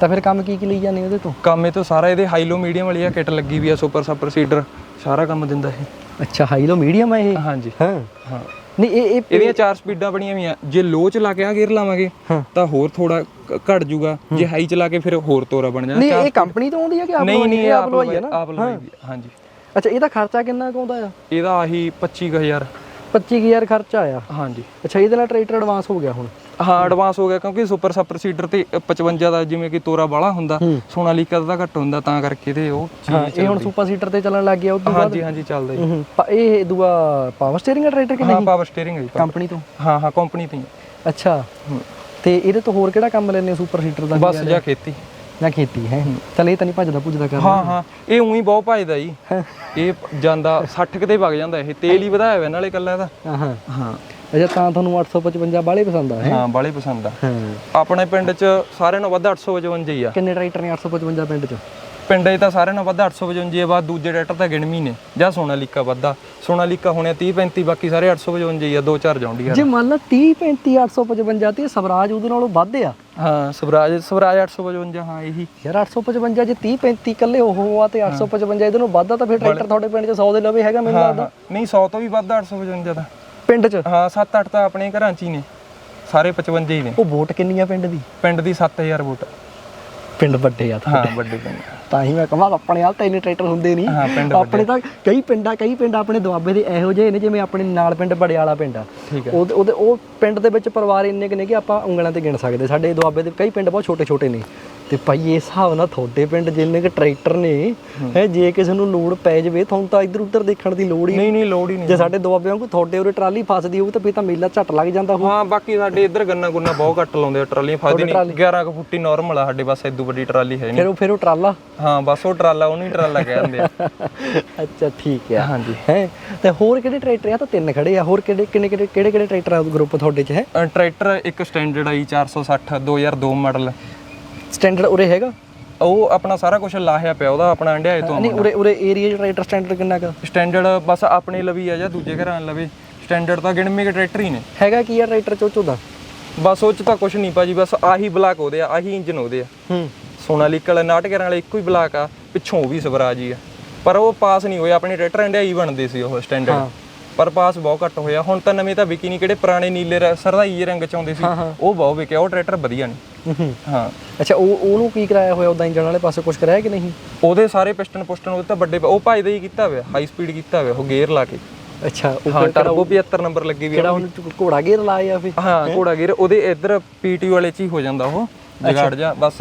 ਤਾਂ ਫਿਰ ਕੰਮ ਕੀ ਕੀ ਲਈ ਜਾਂਦੇ ਉਹਦੇ ਤੋਂ? ਕੰਮ ਇਹ ਤੋਂ ਸਾਰਾ ਇਹਦੇ ਹਾਈ ਲੋ ਮੀਡੀਅਮ ਵਾਲੀ ਆ ਕਿਟ ਲੱਗੀ ਵੀ ਆ ਸੁਪਰ ਸਪਰ ਸੀਡਰ ਸਾਰਾ ਕੰਮ ਦਿੰਦਾ ਇਹ। ਅੱਛਾ ਹਾਈ ਲੋ ਮੀਡੀਅਮ ਆ ਇਹ? ਹਾਂਜੀ। ਹਾਂ। ਹਾਂ। ਨਹੀਂ ਇਹ ਇਹ ਇਹਦੀਆਂ ਚਾਰ ਸਪੀਡਾਂ ਬਣੀਆਂ ਹੋਈਆਂ। ਜੇ ਲੋ ਚ ਲਾ ਕੇ ਆ ਗੇਅਰ ਲਾਵਾਂਗੇ ਹਾਂ। ਤਾਂ ਹੋਰ ਥੋੜਾ ਘਟ ਜੂਗਾ। ਜੇ ਹਾਈ ਚ ਲਾ ਕੇ ਫਿਰ ਹੋਰ ਤੋਰਾ ਬਣ ਜਾਣਾ। ਨਹੀਂ ਇਹ ਕੰਪਨੀ ਤੋਂ ਆਉਂਦੀ ਆ ਕਿ ਆਪ ਨਹੀਂ ਨਹੀਂ ਆਪ ਲਵਾਈ ਆ ਨਾ? ਆਪ ਲਵਾਈ ਹਾਂਜੀ। ਅੱਛਾ ਇਹਦਾ ਖਰਚਾ ਕਿੰਨਾ ਕੁ ਆਉਂਦਾ ਆ? ਇਹਦਾ ਆਹੀ 25000 25000 ਖਰਚਾ ਆਇਆ। ਹਾਂਜੀ। ਅੱਛਾ ਇਹਦੇ ਨਾਲ ਟਰੈਕਟਰ ਐਡਵਾਂਸ ਹੋ ਗਿਆ ਹੁਣ? ਹਾਂ ਐਡਵਾਂਸ ਹੋ ਗਿਆ ਕਿਉਂਕਿ ਸੁਪਰ ਸਪਰ ਸੀਡਰ ਤੇ 55 ਦਾ ਜਿਵੇਂ ਕਿ ਤੋਰਾ ਬਾਲਾ ਹੁੰਦਾ ਸੋਨਾਲੀਕਾ ਦਾ ਘੱਟ ਹੁੰਦਾ ਤਾਂ ਕਰਕੇ ਤੇ ਉਹ ਹਾਂ ਚੀਜ਼ ਇਹ ਹੁਣ ਸੁਪਰ ਸੀਟਰ ਤੇ ਚੱਲਣ ਲੱਗ ਗਿਆ ਉਦੋਂ ਬਾਅਦ ਹਾਂਜੀ ਹਾਂਜੀ ਚੱਲਦਾ ਜੀ। ਹੂੰ ਇਹ ਦੂਆ ਪਾਵਰ ਸਟੀਅਰਿੰਗ ਟਰੈਕਟਰ ਕਿ ਹਾਂ ਨਹੀਂ? ਪਾਵਰ ਸਟੀਅਰਿੰਗ ਹੈ ਜੀ ਕੰਪਨੀ ਤੋਂ? ਹਾਂ ਹਾਂ ਕੰਪਨੀ ਤੋਂ ਹੀ ਹੈ। ਅੱਛਾ। ਤੇ ਇਹਦੇ ਤੋਂ ਹੋਰ ਕਿਹੜਾ ਕੰਮ ਲੈਣੇ ਸੁਪਰ ਸੀਟਰ ਦਾ? ਬਸ ਜਾਂ ਖੇਤੀ। ਜਾਂ ਖੇਤੀ ਹੈ। ਚੱਲ ਇਹ ਤਾਂ ਨਹੀਂ ਭੱਜਦਾ ਭੁੱਜਦਾ ਕਰ ਹਾਂ ਹਾਂ। ਇਹ ਉਹੀ ਬਹੁਤ ਭਜਦਾ ਜੀ। ਇਹ ਜਾਂਦਾ 60 ਕਿਤੇ ਵਗ ਜਾਂਦਾ ਇਹ। ਤੇਲ ਹੀ ਵਧਾਇਆ ਹੋਇਆ ਨਾਲੇ ਕੱਲਾ ਇਹਦਾ। ਹਾਂ ਹਾਂ। ਹਾਂ। ਅੱਛਾ ਤਾਂ ਤੁਹਾਨੂੰ 855 ਬਾਲੇ ਪਸੰਦ ਆ ਹੈ ਹਾਂ ਬਾਲੇ ਪਸੰਦ ਆ ਆਪਣੇ ਪਿੰਡ 'ਚ ਸਾਰਿਆਂ ਨੂੰ ਵੱਧ 855 ਹੀ ਆ ਕਿੰਨੇ ਟਰੈਕਟਰ ਨੇ 855 ਪਿੰਡ ਚ ਪਿੰਡ 'ਚ ਤਾਂ ਸਾਰਿਆਂ ਨਾਲੋਂ ਵੱਧ 855 ਹੈ ਬਾਅਦ ਦੂਜੇ ਟਰੈਕਟਰ ਤਾਂ ਗਿਣਵੀ ਨੇ ਜਾਂ ਸੋਨਾਲੀਕਾ ਵੱਧਾ ਸੋਨਾਲੀਕਾ ਹੋਣੇ 30 35 ਬਾਕੀ ਸਾਰੇ 855 ਹੀ ਆ ਦੋ ਚਾਰ ਜਾਉਂਦੀ ਆ ਜੇ ਮੰਨ ਲਾ 30 35 855 ਤੇ ਸਵਰਾਜ ਉਹਦੇ ਨਾਲੋਂ ਵੱਧ ਆ ਹਾਂ ਸਵਰਾਜ ਸਵਰਾਜ 855 ਹਾਂ ਇਹੀ ਯਾਰ 855 ਜੇ 30 35 ਇਕੱਲੇ ਉਹ ਆ ਤੇ 855 ਇਹਦੇ ਨਾਲੋਂ ਵੱਧ ਆ ਤਾਂ ਫਿਰ ਟਰੈਕਟਰ ਤੁਹਾਡੇ ਪਿੰਡ 'ਚ 100 ਦੇ ਲਵੇ ਹੈਗਾ ਮੈਨੂੰ ਲੱਗਦਾ। ਨਹੀਂ 100 ਤੋਂ ਵੀ ਵੱਧ 855 ਦਾ ਪਿੰਡ 'ਚ? ਹਾਂ 7-8 ਤਾਂ ਆਪਣੇ ਘਰਾਂ 'ਚ ਹੀ ਨੇ। ਸਾਰੇ 55 ਹੀ ਨੇ। ਉਹ ਵੋਟ ਕਿੰਨੀ ਆ ਪਿੰਡ ਦੀ? ਪਿੰਡ ਦੀ 7000 ਵੋਟ। ਪਿੰਡ ਵੱਡੇ ਆ ਹਾਂ ਵੱਡੇ ਪਿੰਡ ਤਾਂ ਹੀ ਮੈਂ ਕਹਾਂ ਆਪਣੇ ਹਾਲ ਤਾਂ ਇੰਨੇ ਟਰੈਕਟਰ ਹੁੰਦੇ ਨਹੀਂ। ਹਾਂ ਪਿੰਡ ਆਪਣੇ ਤਾਂ ਕਈ ਪਿੰਡਾਂ ਕਈ ਪਿੰਡ ਆਪਣੇ ਦੁਆਬੇ ਦੇ ਇਹੋ ਜਿਹੇ ਨੇ ਜਿਵੇਂ ਆਪਣੇ ਨਾਲ ਪਿੰਡ ਬੜਿਆਲਾ ਪਿੰਡ ਆ। ਠੀਕ ਹੈ ਉਹਦੇ ਉਹਦੇ ਉਹ ਪਿੰਡ ਦੇ ਵਿੱਚ ਪਰਿਵਾਰ ਇੰਨੇ ਕਿ ਨੇ ਕਿ ਆਪਾਂ ਉਂਗਲਾਂ ਤੇ ਗਿਣ ਸਕਦੇ। ਸਾਡੇ ਦੁਆਬੇ ਦੇ ਕਈ ਪਿੰਡ ਬਹੁਤ ਛੋਟੇ ਛੋਟੇ ਨੇ। ਤੇ ਭਾਈ ਇਸ ਹਿਸਾਬ ਨਾਲ ਤੁਹਾਡੇ ਪਿੰਡ ਜਿੰਨੇ ਕਿ ਟਰੈਕਟਰ ਨੇ ਹੈ। ਜੇ ਕਿਸੇ ਨੂੰ ਲੋੜ ਪੈ ਜਵੇ ਤੁਹਾਨੂੰ ਤਾਂ ਇੱਧਰ ਉੱਧਰ ਦੇਖਣ ਦੀ ਲੋੜ ਹੀ ਨਹੀਂ ਨਹੀਂ। ਲੋੜ ਹੀ ਨਹੀਂ ਜੇ ਸਾਡੇ ਦੁਆਬੇ ਵਾਂਗੂ ਤੁਹਾਡੇ ਉਰੇ ਟਰਾਲੀ ਫਸਦੀ ਹੋਊ ਤਾਂ ਫਿਰ ਤਾਂ ਮੇਲਾ ਝੱਟ ਲੱਗ ਜਾਂਦਾ ਹੋਊ। ਹਾਂ ਬਾਕੀ ਸਾਡੇ ਇੱਧਰ ਗੰਨਾ ਗੁੰਨਾ ਬਹੁਤ ਘੱਟ ਲਾਉਂਦੇ ਆ ਟਰਾਲੀਆਂ ਫਾਇਦੇ ਨਹੀਂ। 11 ਕੁ ਫੁੱਟੀ ਨਾਰਮਲ ਆ ਸਾਡੇ ਬਸ ਇਦੋਂ ਵੱਡੀ ਟਰਾਲੀ ਹੈ ਨਹੀਂ। ਫਿਰ ਉਹ ਫਿਰ ਉਹ ਟਰਾਲਾ? ਹਾਂ ਬਸ ਉਹ ਟਰਾਲਾ ਉਹਨੂੰ ਟਰਾਲਾ ਕਹਿੰਦੇ ਆ। ਅੱਛਾ ਠੀਕ ਹੈ ਹਾਂਜੀ। ਹੈ ਤੇ ਹੋਰ ਕਿਹੜੇ ਟਰੈਕਟਰ ਆ ਤਾਂ ਤਿੰਨ ਖੜੇ ਆ ਹੋਰ ਕਿਹੜੇ ਕਿੰਨੇ ਕਿਹੜੇ ਕਿਹੜੇ ਕਿਹੜੇ ਟਰੈਕਟਰ ਆ ਗਰੁੱਪ ਤੁਹਾਡੇ ਚ ਹੈ? ਟਰੈਕਟਰ ਇੱਕ ਸਟੈਂਡਰਡ ਆਈ 460 2002 ਮਾਡਲ ਸਟੈਂਡਰਡ ਉਰੇ ਹੈਗਾ? ਉਹ ਆਪਣਾ ਸਾਰਾ ਕੁਝ ਲਾਹਿਆ ਪਿਆ ਉਹਦਾ ਆਪਣਾ ਅੰਡਿਆਏ ਤੋਂ ਨਹੀਂ ਉਰੇ ਉਰੇ ਏਰੀਆ ਚ ਟਰੈਕਟਰ ਸਟੈਂਡਰਡ ਕਿੰਨਾ ਕੁ? ਸਟੈਂਡਰਡ ਬਸ ਆਪਣੇ ਲਵੀ ਆ ਜਾਂ ਦੂਜੇ ਘਰਾਂ ਲਵੇ ਸਟੈਂਡਰਡ ਤਾਂ ਗਿਣਵੇਂ ਕੇ ਟਰੈਕਟਰ ਹੀ ਨੇ। ਹੈਗਾ ਕੀ ਆ ਟਰੈਕਟਰ ਚੋਚੋ ਦਾ ਬਸ ਉਹ ਚ ਤਾਂ ਕੁਝ ਨਹੀਂ ਭਾਜੀ ਬਸ ਆਹੀ ਬਲਾਕ ਉਹਦੇ ਆ ਆਹੀ ਇੰਜਨ ਉਹਦੇ ਆ। ਹੂੰ। ਸੋਨਾਲੀਕਾ ਵਾਲੇ ਨਾਟਕਰਾਂ ਵਾਲੇ ਇੱਕੋ ਹੀ ਬਲਾਕ ਆ ਪਿੱਛੋਂ ਉਹ ਵੀ ਸਵਰਾਜ ਹੀ ਆ। ਪਰ ਉਹ ਪਾਸ ਨਹੀਂ ਹੋਇਆ ਆਪਣੇ ਟਰੈਕਟਰ ਅੰਡਿਆਈ ਬਣਦੇ ਸੀ ਉਹ ਸਟੈਂਡਰਡ ਪਰ ਪਾਸ ਬਹੁਤ ਘੱਟ ਹੋਇਆ। ਹੁਣ ਤਾਂ ਨਵੇਂ ਤਾਂ ਵਿਕੀ ਨਹੀਂ ਕਿਹੜੇ ਪੁਰਾਣੇ ਨੀਲੇ ਰ- ਸਰਦਾਈ ਜਿਹੇ ਰੰਗ ਚ ਆਉਂਦੇ ਸੀ। ਉਹ ਬਹੁਤ ਵਿਕਿਆ ਉਹ ਟਰੈਕਟਰ ਵਧੀਆ ਨੇ ਹੂੰ ਹਾਂ। ਅੱਛਾ ਉਹ ਉਹਨੂੰ ਕੀ ਕਰਾਇਆ ਹੋਇਆ? ਉਦਾਂ ਇੰਜਣ ਵਾਲੇ ਪਾਸੇ ਕੁਝ ਕਰਾਇਆ ਕਿ ਨਹੀਂ? ਉਹਦੇ ਸਾਰੇ ਪਿਸਟਨ ਪੁਸਟਨ ਉਹਦੇ ਤਾਂ ਵੱਡੇ ਉਹ ਭਾਈ ਦਾ ਹੀ ਕੀਤਾ ਹੋਇਆ ਹਾਈ ਸਪੀਡ ਕੀਤਾ ਹੋਇਆ ਉਹ ਗੇਅਰ ਲਾ ਕੇ। ਅੱਛਾ ਉਹ ਹਾਂ ਟਰਬੋ 75 ਨੰਬਰ ਲੱਗੀ ਵੀ ਆ। ਕਿਹੜਾ ਹੁਣ ਘੋੜਾ ਗੇਰ ਲਾਇਆ ਫਿਰ? ਹਾਂ ਘੋੜਾ ਗੇਅਰ ਉਹਦੇ ਇੱਧਰ ਪੀਟੀ ਵਾਲੇ ਚ ਹੀ ਹੋ ਜਾਂਦਾ ਉਹ ਜਗਾੜ ਜਾ ਬਸ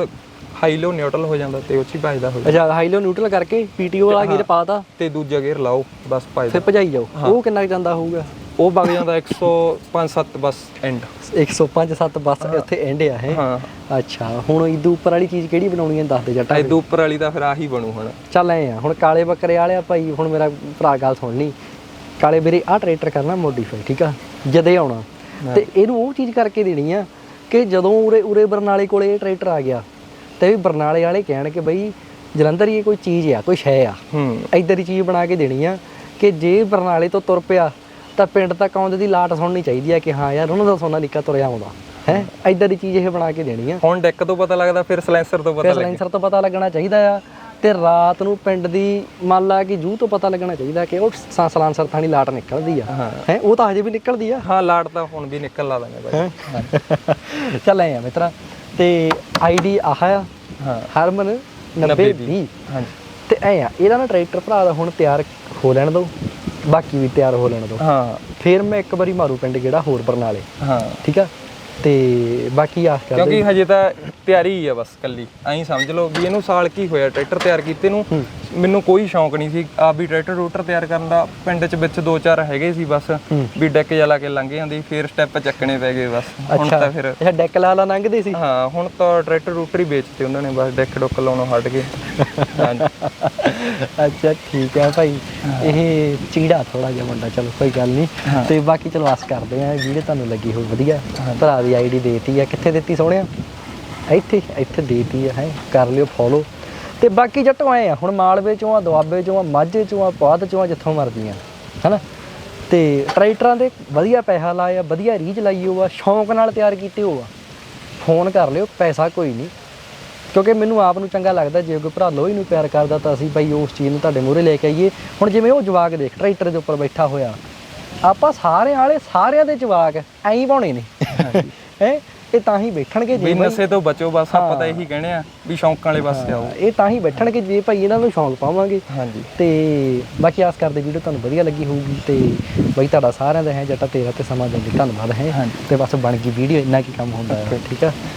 ਹਾਈ ਲੋ ਨਿਊਟਰਲ ਹੋ ਜਾਂਦਾ ਤੇ ਉਹ ਚ ਹੀ ਭਜਦਾ ਹੋ ਅੱਛਾ ਹਾਈਲੋ ਨਿਊਟਰਲ ਕਰਕੇ ਪੀਟੀਓ ਵਾਲਾ ਗੇਰ ਪਾਤਾ। ਤੇ ਦੂਜਾ ਗੇਅਰ ਲਾਓ ਬਸ ਭਜਦਾ। ਫਿਰ ਭਜਾਈ ਜਾਓ। ਉਹ ਕਿੰਨਾ ਜਾਂਦਾ ਹੋਊਗਾ? ਉਹ ਵਗ ਜਾਂਦਾ 105 7 ਬਸ ਐਂਡ 105 7 ਬੱਸ ਉੱਥੇ ਐਂਡ ਆ ਹੈ ਹਾਂ। ਅੱਛਾ ਹੁਣ ਇਦੋਂ ਉੱਪਰ ਵਾਲੀ ਚੀਜ਼ ਕਿਹੜੀ ਬਣਾਉਣੀ ਹੈ ਦੱਸ ਦੇ ਜੱਟਾ ਐਦੋਂ ਉੱਪਰ ਵਾਲੀ ਤਾਂ ਫਿਰ ਆਹੀ ਬਣੂ ਹੁਣ। ਚੱਲ ਐ ਆ ਹੁਣ ਕਾਲੇ ਬੱਕਰੇ ਵਾਲਿਆ ਭਾਈ ਹੁਣ ਮੇਰਾ ਭਰਾ ਗੱਲ ਸੁਣ ਲਈ। ਕਾਲੇ ਵੀਰੇ ਆਹ ਟਰੈਕਟਰ ਕਰਨਾ ਮੋਡੀਫਾਈ ਠੀਕ ਆ? ਜਦੇ ਆਉਣਾ। ਤੇ ਇਹਨੂੰ ਉਹ ਚੀਜ਼ ਕਰਕੇ ਦੇਣੀ ਆ ਕਿ ਜਦੋਂ ਉਰੇ ਉਰੇ ਬਰਨਾਲੇ ਕੋਲੇ ਇਹ ਟਰੈਕਟਰ ਆ ਗਿਆ ਤੇ ਵੀ ਬਰਨਾਲੇ ਵਾਲੇ ਕਹਿਣ ਕਿ ਬਈ ਜਲੰਧਰ ਹੀ ਇਹ ਕੋਈ ਚੀਜ਼ ਆ ਕੋਈ ਸ਼ੈ ਆ। ਹੂੰ। ਇਦਾਂ ਦੀ ਚੀਜ਼ ਬਣਾ ਕੇ ਦੇਣੀ ਆ ਕਿ ਜੇ ਬਰਨਾਲੇ ਤੋਂ ਤੁਰ ਪਿਆ ਤਾਂ ਪਿੰਡ ਤੱਕ ਆਉਂਦੇ ਦੀ ਲਾਟ ਸੁਣਨੀ ਚਾਹੀਦੀ ਆ ਕਿ ਹਾਂ ਯਾਰ ਉਹਨਾਂ ਦਾ ਸੋਨਾ ਨਿੱਕਾ ਤੁਰਿਆ ਆਉਂਦਾ ਹੈ? ਇਦਾਂ ਦੀ ਚੀਜ਼ ਇਹ ਬਣਾ ਕੇ ਦੇਣੀ ਆ। ਹੁਣ ਡੈਕ ਤੋਂ ਪਤਾ ਲੱਗਦਾ ਫਿਰ ਸਲੈਂਸਰ ਤੋਂ ਪਤਾ ਲੱਗਦਾ ਸਲੈਂਸਰ ਤੋਂ ਪਤਾ ਲੱਗਣਾ ਚਾਹੀਦਾ ਆ ਤੇ ਰਾਤ ਨੂੰ ਪਿੰਡ ਦੀ ਮੰਨ ਲਾ ਕਿ ਜੂ ਤੋਂ ਪਤਾ ਲੱਗਣਾ ਚਾਹੀਦਾ ਕਿ ਉਹ ਸਲਾਂਸਰ ਥਾਣੀ ਲਾਟ ਨਿਕਲਦੀ ਆ। ਹਾਂ। ਹੈ? ਉਹ ਤਾਂ ਹਜੇ ਵੀ ਨਿਕਲਦੀ ਆ। ਹਾਂ ਲਾਟ ਤਾਂ ਹੁਣ ਵੀ ਨਿਕਲ ਲਾ ਦਾਂਗੇ ਬਾਈ। ਚੱਲ ਐ ਆ ਮਿੱਤਰਾ ਤੇ ਆਈਡੀ ਆਹ ਆ ਹਾਂ। ਹਰਮਨ 90 20 ਹਾਂਜੀ। ਤੇ ਐ ਆ ਇਹਦਾ ਨਾ ਟਰੈਕਟਰ ਭਰਾ ਦਾ ਹੁਣ ਤਿਆਰ ਹੋ ਲੈਣ ਦੋ ਬਾਕੀ ਵੀ ਤਿਆਰ ਹੋ ਲੈਣ ਦੋ। ਹਾਂ। ਫਿਰ ਮੈਂ ਇੱਕ ਵਾਰੀ ਮਾਰੂ ਪਿੰਡ ਕਿਹੜਾ ਹੋਰ ਬਰਨਾਲੇ। ਹਾਂ। ਠੀਕ ਆ? ਤੇ ਬਾਕੀ ਆਸ ਕਰਦੇ ਕਿਉਂਕਿ ਹਜੇ ਤਾਂ ਤਿਆਰੀ ਹੀ ਆ ਬਸ ਕੱਲੀ ਐਂ ਸਮਝ ਲਓ ਵੀ ਇਹਨੂੰ ਸਾਲ ਕੀ ਹੋਇਆ ਟਰੈਕਟਰ ਤਿਆਰ ਕੀਤੇ ਨੂੰ। ਮੈਨੂੰ ਕੋਈ ਸ਼ੌਂਕ ਨਹੀਂ ਸੀ। ਆਪ ਵੀ ਟਰੈਕਟਰ ਰੂਟਰ ਤਿਆਰ ਕਰਨ ਦਾ ਪਿੰਡ 'ਚ ਵਿੱਚ ਦੋ ਚਾਰ ਹੈਗੇ ਸੀ ਬਸ। ਵੀ ਡੈਕ ਜਾ ਲਾ ਕੇ ਲੰਘ ਜਾਂਦੀ ਫਿਰ ਸਟੈਪ ਚੱਕਣੇ ਪੈ ਗਏ ਬਸ। ਹੁਣ ਅੱਛਾ। ਤਾਂ ਫਿਰ ਇਹ ਡੈਕ ਲਾ ਲਾ ਲੰਘਦੇ ਸੀ? ਹਾਂ ਹੁਣ ਤਾਂ ਟਰੈਕਟਰ ਰੂਟਰ ਹੀ ਵੇਚਤੇ ਉਹਨਾਂ ਨੇ ਬਸ ਡੈਕ ਡੁੱਕ ਲਾਉਣੋਂ ਹਟ ਗਏ। ਅੱਛਾ ਠੀਕ ਹੈ ਭਾਈ। ਇਹ ਚੀੜਾ ਥੋੜਾ ਜਿਹਾ ਮੁੰਡਾ ਚਲੋ ਕੋਈ ਗੱਲ ਨਹੀਂ। ਤੇ ਬਾਕੀ ਚਲੋ ਆਸ ਕਰਦੇ ਆ ਵੀਡੀਓ ਤੁਹਾਨੂੰ ਲੱਗੀ ਹੋ ਵਧੀਆ। ਭਰਾ ਦੀ ਆਈਡੀ ਦੇਤੀ ਆ। ਕਿੱਥੇ ਦਿੱਤੀ ਸੋਹਣਿਆ? ਇੱਥੇ ਇੱਥੇ ਦੇਤੀ ਆ ਹੈ। ਕਰ ਲਿਓ ਫੋਲੋ ਤੇ ਬਾਕੀ ਜੱਟੋ ਆਏ ਆ ਹੁਣ ਮਾਲਵੇ ਚੋਂ ਆ ਦੁਆਬੇ ਚੋਂ ਆ ਮਾਝੇ ਚੋਂ ਆ ਪੁਆਧ ਚੋਂ ਆ ਜਿੱਥੋਂ ਮਰਦੀਆਂ ਹਨਾ? ਤੇ ਟਰੈਕਟਰਾਂ ਦੇ ਵਧੀਆ ਪੈਸਾ ਲਾਇਆ ਵਧੀਆ ਰੀਝ ਲਾਈ ਹੋਆ ਸ਼ੌਂਕ ਨਾਲ ਤਿਆਰ ਕੀਤੇ ਹੋਆ ਫੋਨ ਕਰ ਲਿਓ ਪੈਸਾ ਕੋਈ ਨਹੀਂ। ਕਿਉਂਕਿ ਮੈਨੂੰ ਆਪ ਨੂੰ ਚੰਗਾ ਲੱਗਦਾ ਜੇ ਕੋਈ ਭਰਾ ਲੋਹੀ ਨੂੰ ਪਿਆਰ ਕਰਦਾ ਤਾਂ ਅਸੀਂ ਭਾਈ ਉਸ ਚੀਜ਼ ਨੂੰ ਤੁਹਾਡੇ ਮੂਹਰੇ ਲੈ ਕੇ ਆਈਏ। ਹੁਣ ਜਿਵੇਂ ਉਹ ਜਵਾਕ ਦੇਖ ਟਰੈਕਟਰ ਦੇ ਉੱਪਰ ਬੈਠਾ ਹੋਇਆ। ਆਪਾਂ ਸਾਰਿਆਂ ਵਾਲੇ ਸਾਰਿਆਂ ਦੇ ਜਵਾਕ ਐਂ ਹੀ ਪਾਉਣੇ ਨੇ। ਹੈ? ਇਹ ਤਾਂ ਹੀ ਬੈਠਣਗੇ ਜੇ ਵੀ ਨਸ਼ੇ ਤੋਂ ਬਚੋ ਬਸ ਆਪਾਂ ਤਾਂ ਇਹੀ ਕਹਿਣੇ ਆ ਵੀ ਸ਼ੌਂਕਾਂ ਵਾਲੇ ਪਾਸੇ ਆਓ। ਇਹ ਤਾਂ ਹੀ ਬੈਠਣਗੇ ਜੇ ਭਾਈ ਇਹਨਾਂ ਨੂੰ ਸ਼ੌਂਕ ਪਾਵਾਂਗੇ। ਹਾਂਜੀ। ਤੇ ਬਾਕੀ ਆਸ ਕਰਦੇ ਵੀਡੀਓ ਤੁਹਾਨੂੰ ਵਧੀਆ ਲੱਗੀ ਹੋਊਗੀ ਤੇ ਬਈ ਤੁਹਾਡਾ ਸਾਰਿਆਂ ਦਾ ਹੈ ਜੱਟਾ ਤੇਰਾ ਤੇ ਸਮਾਂ ਦੇਣ ਲਈ ਧੰਨਵਾਦ ਹੈ। ਤੇ ਬਸ ਬਣ ਗਈ ਵੀਡੀਓ ਇੰਨਾ ਕੀ ਕੰਮ ਹੁੰਦਾ ਹੈ। ਠੀਕ ਆ।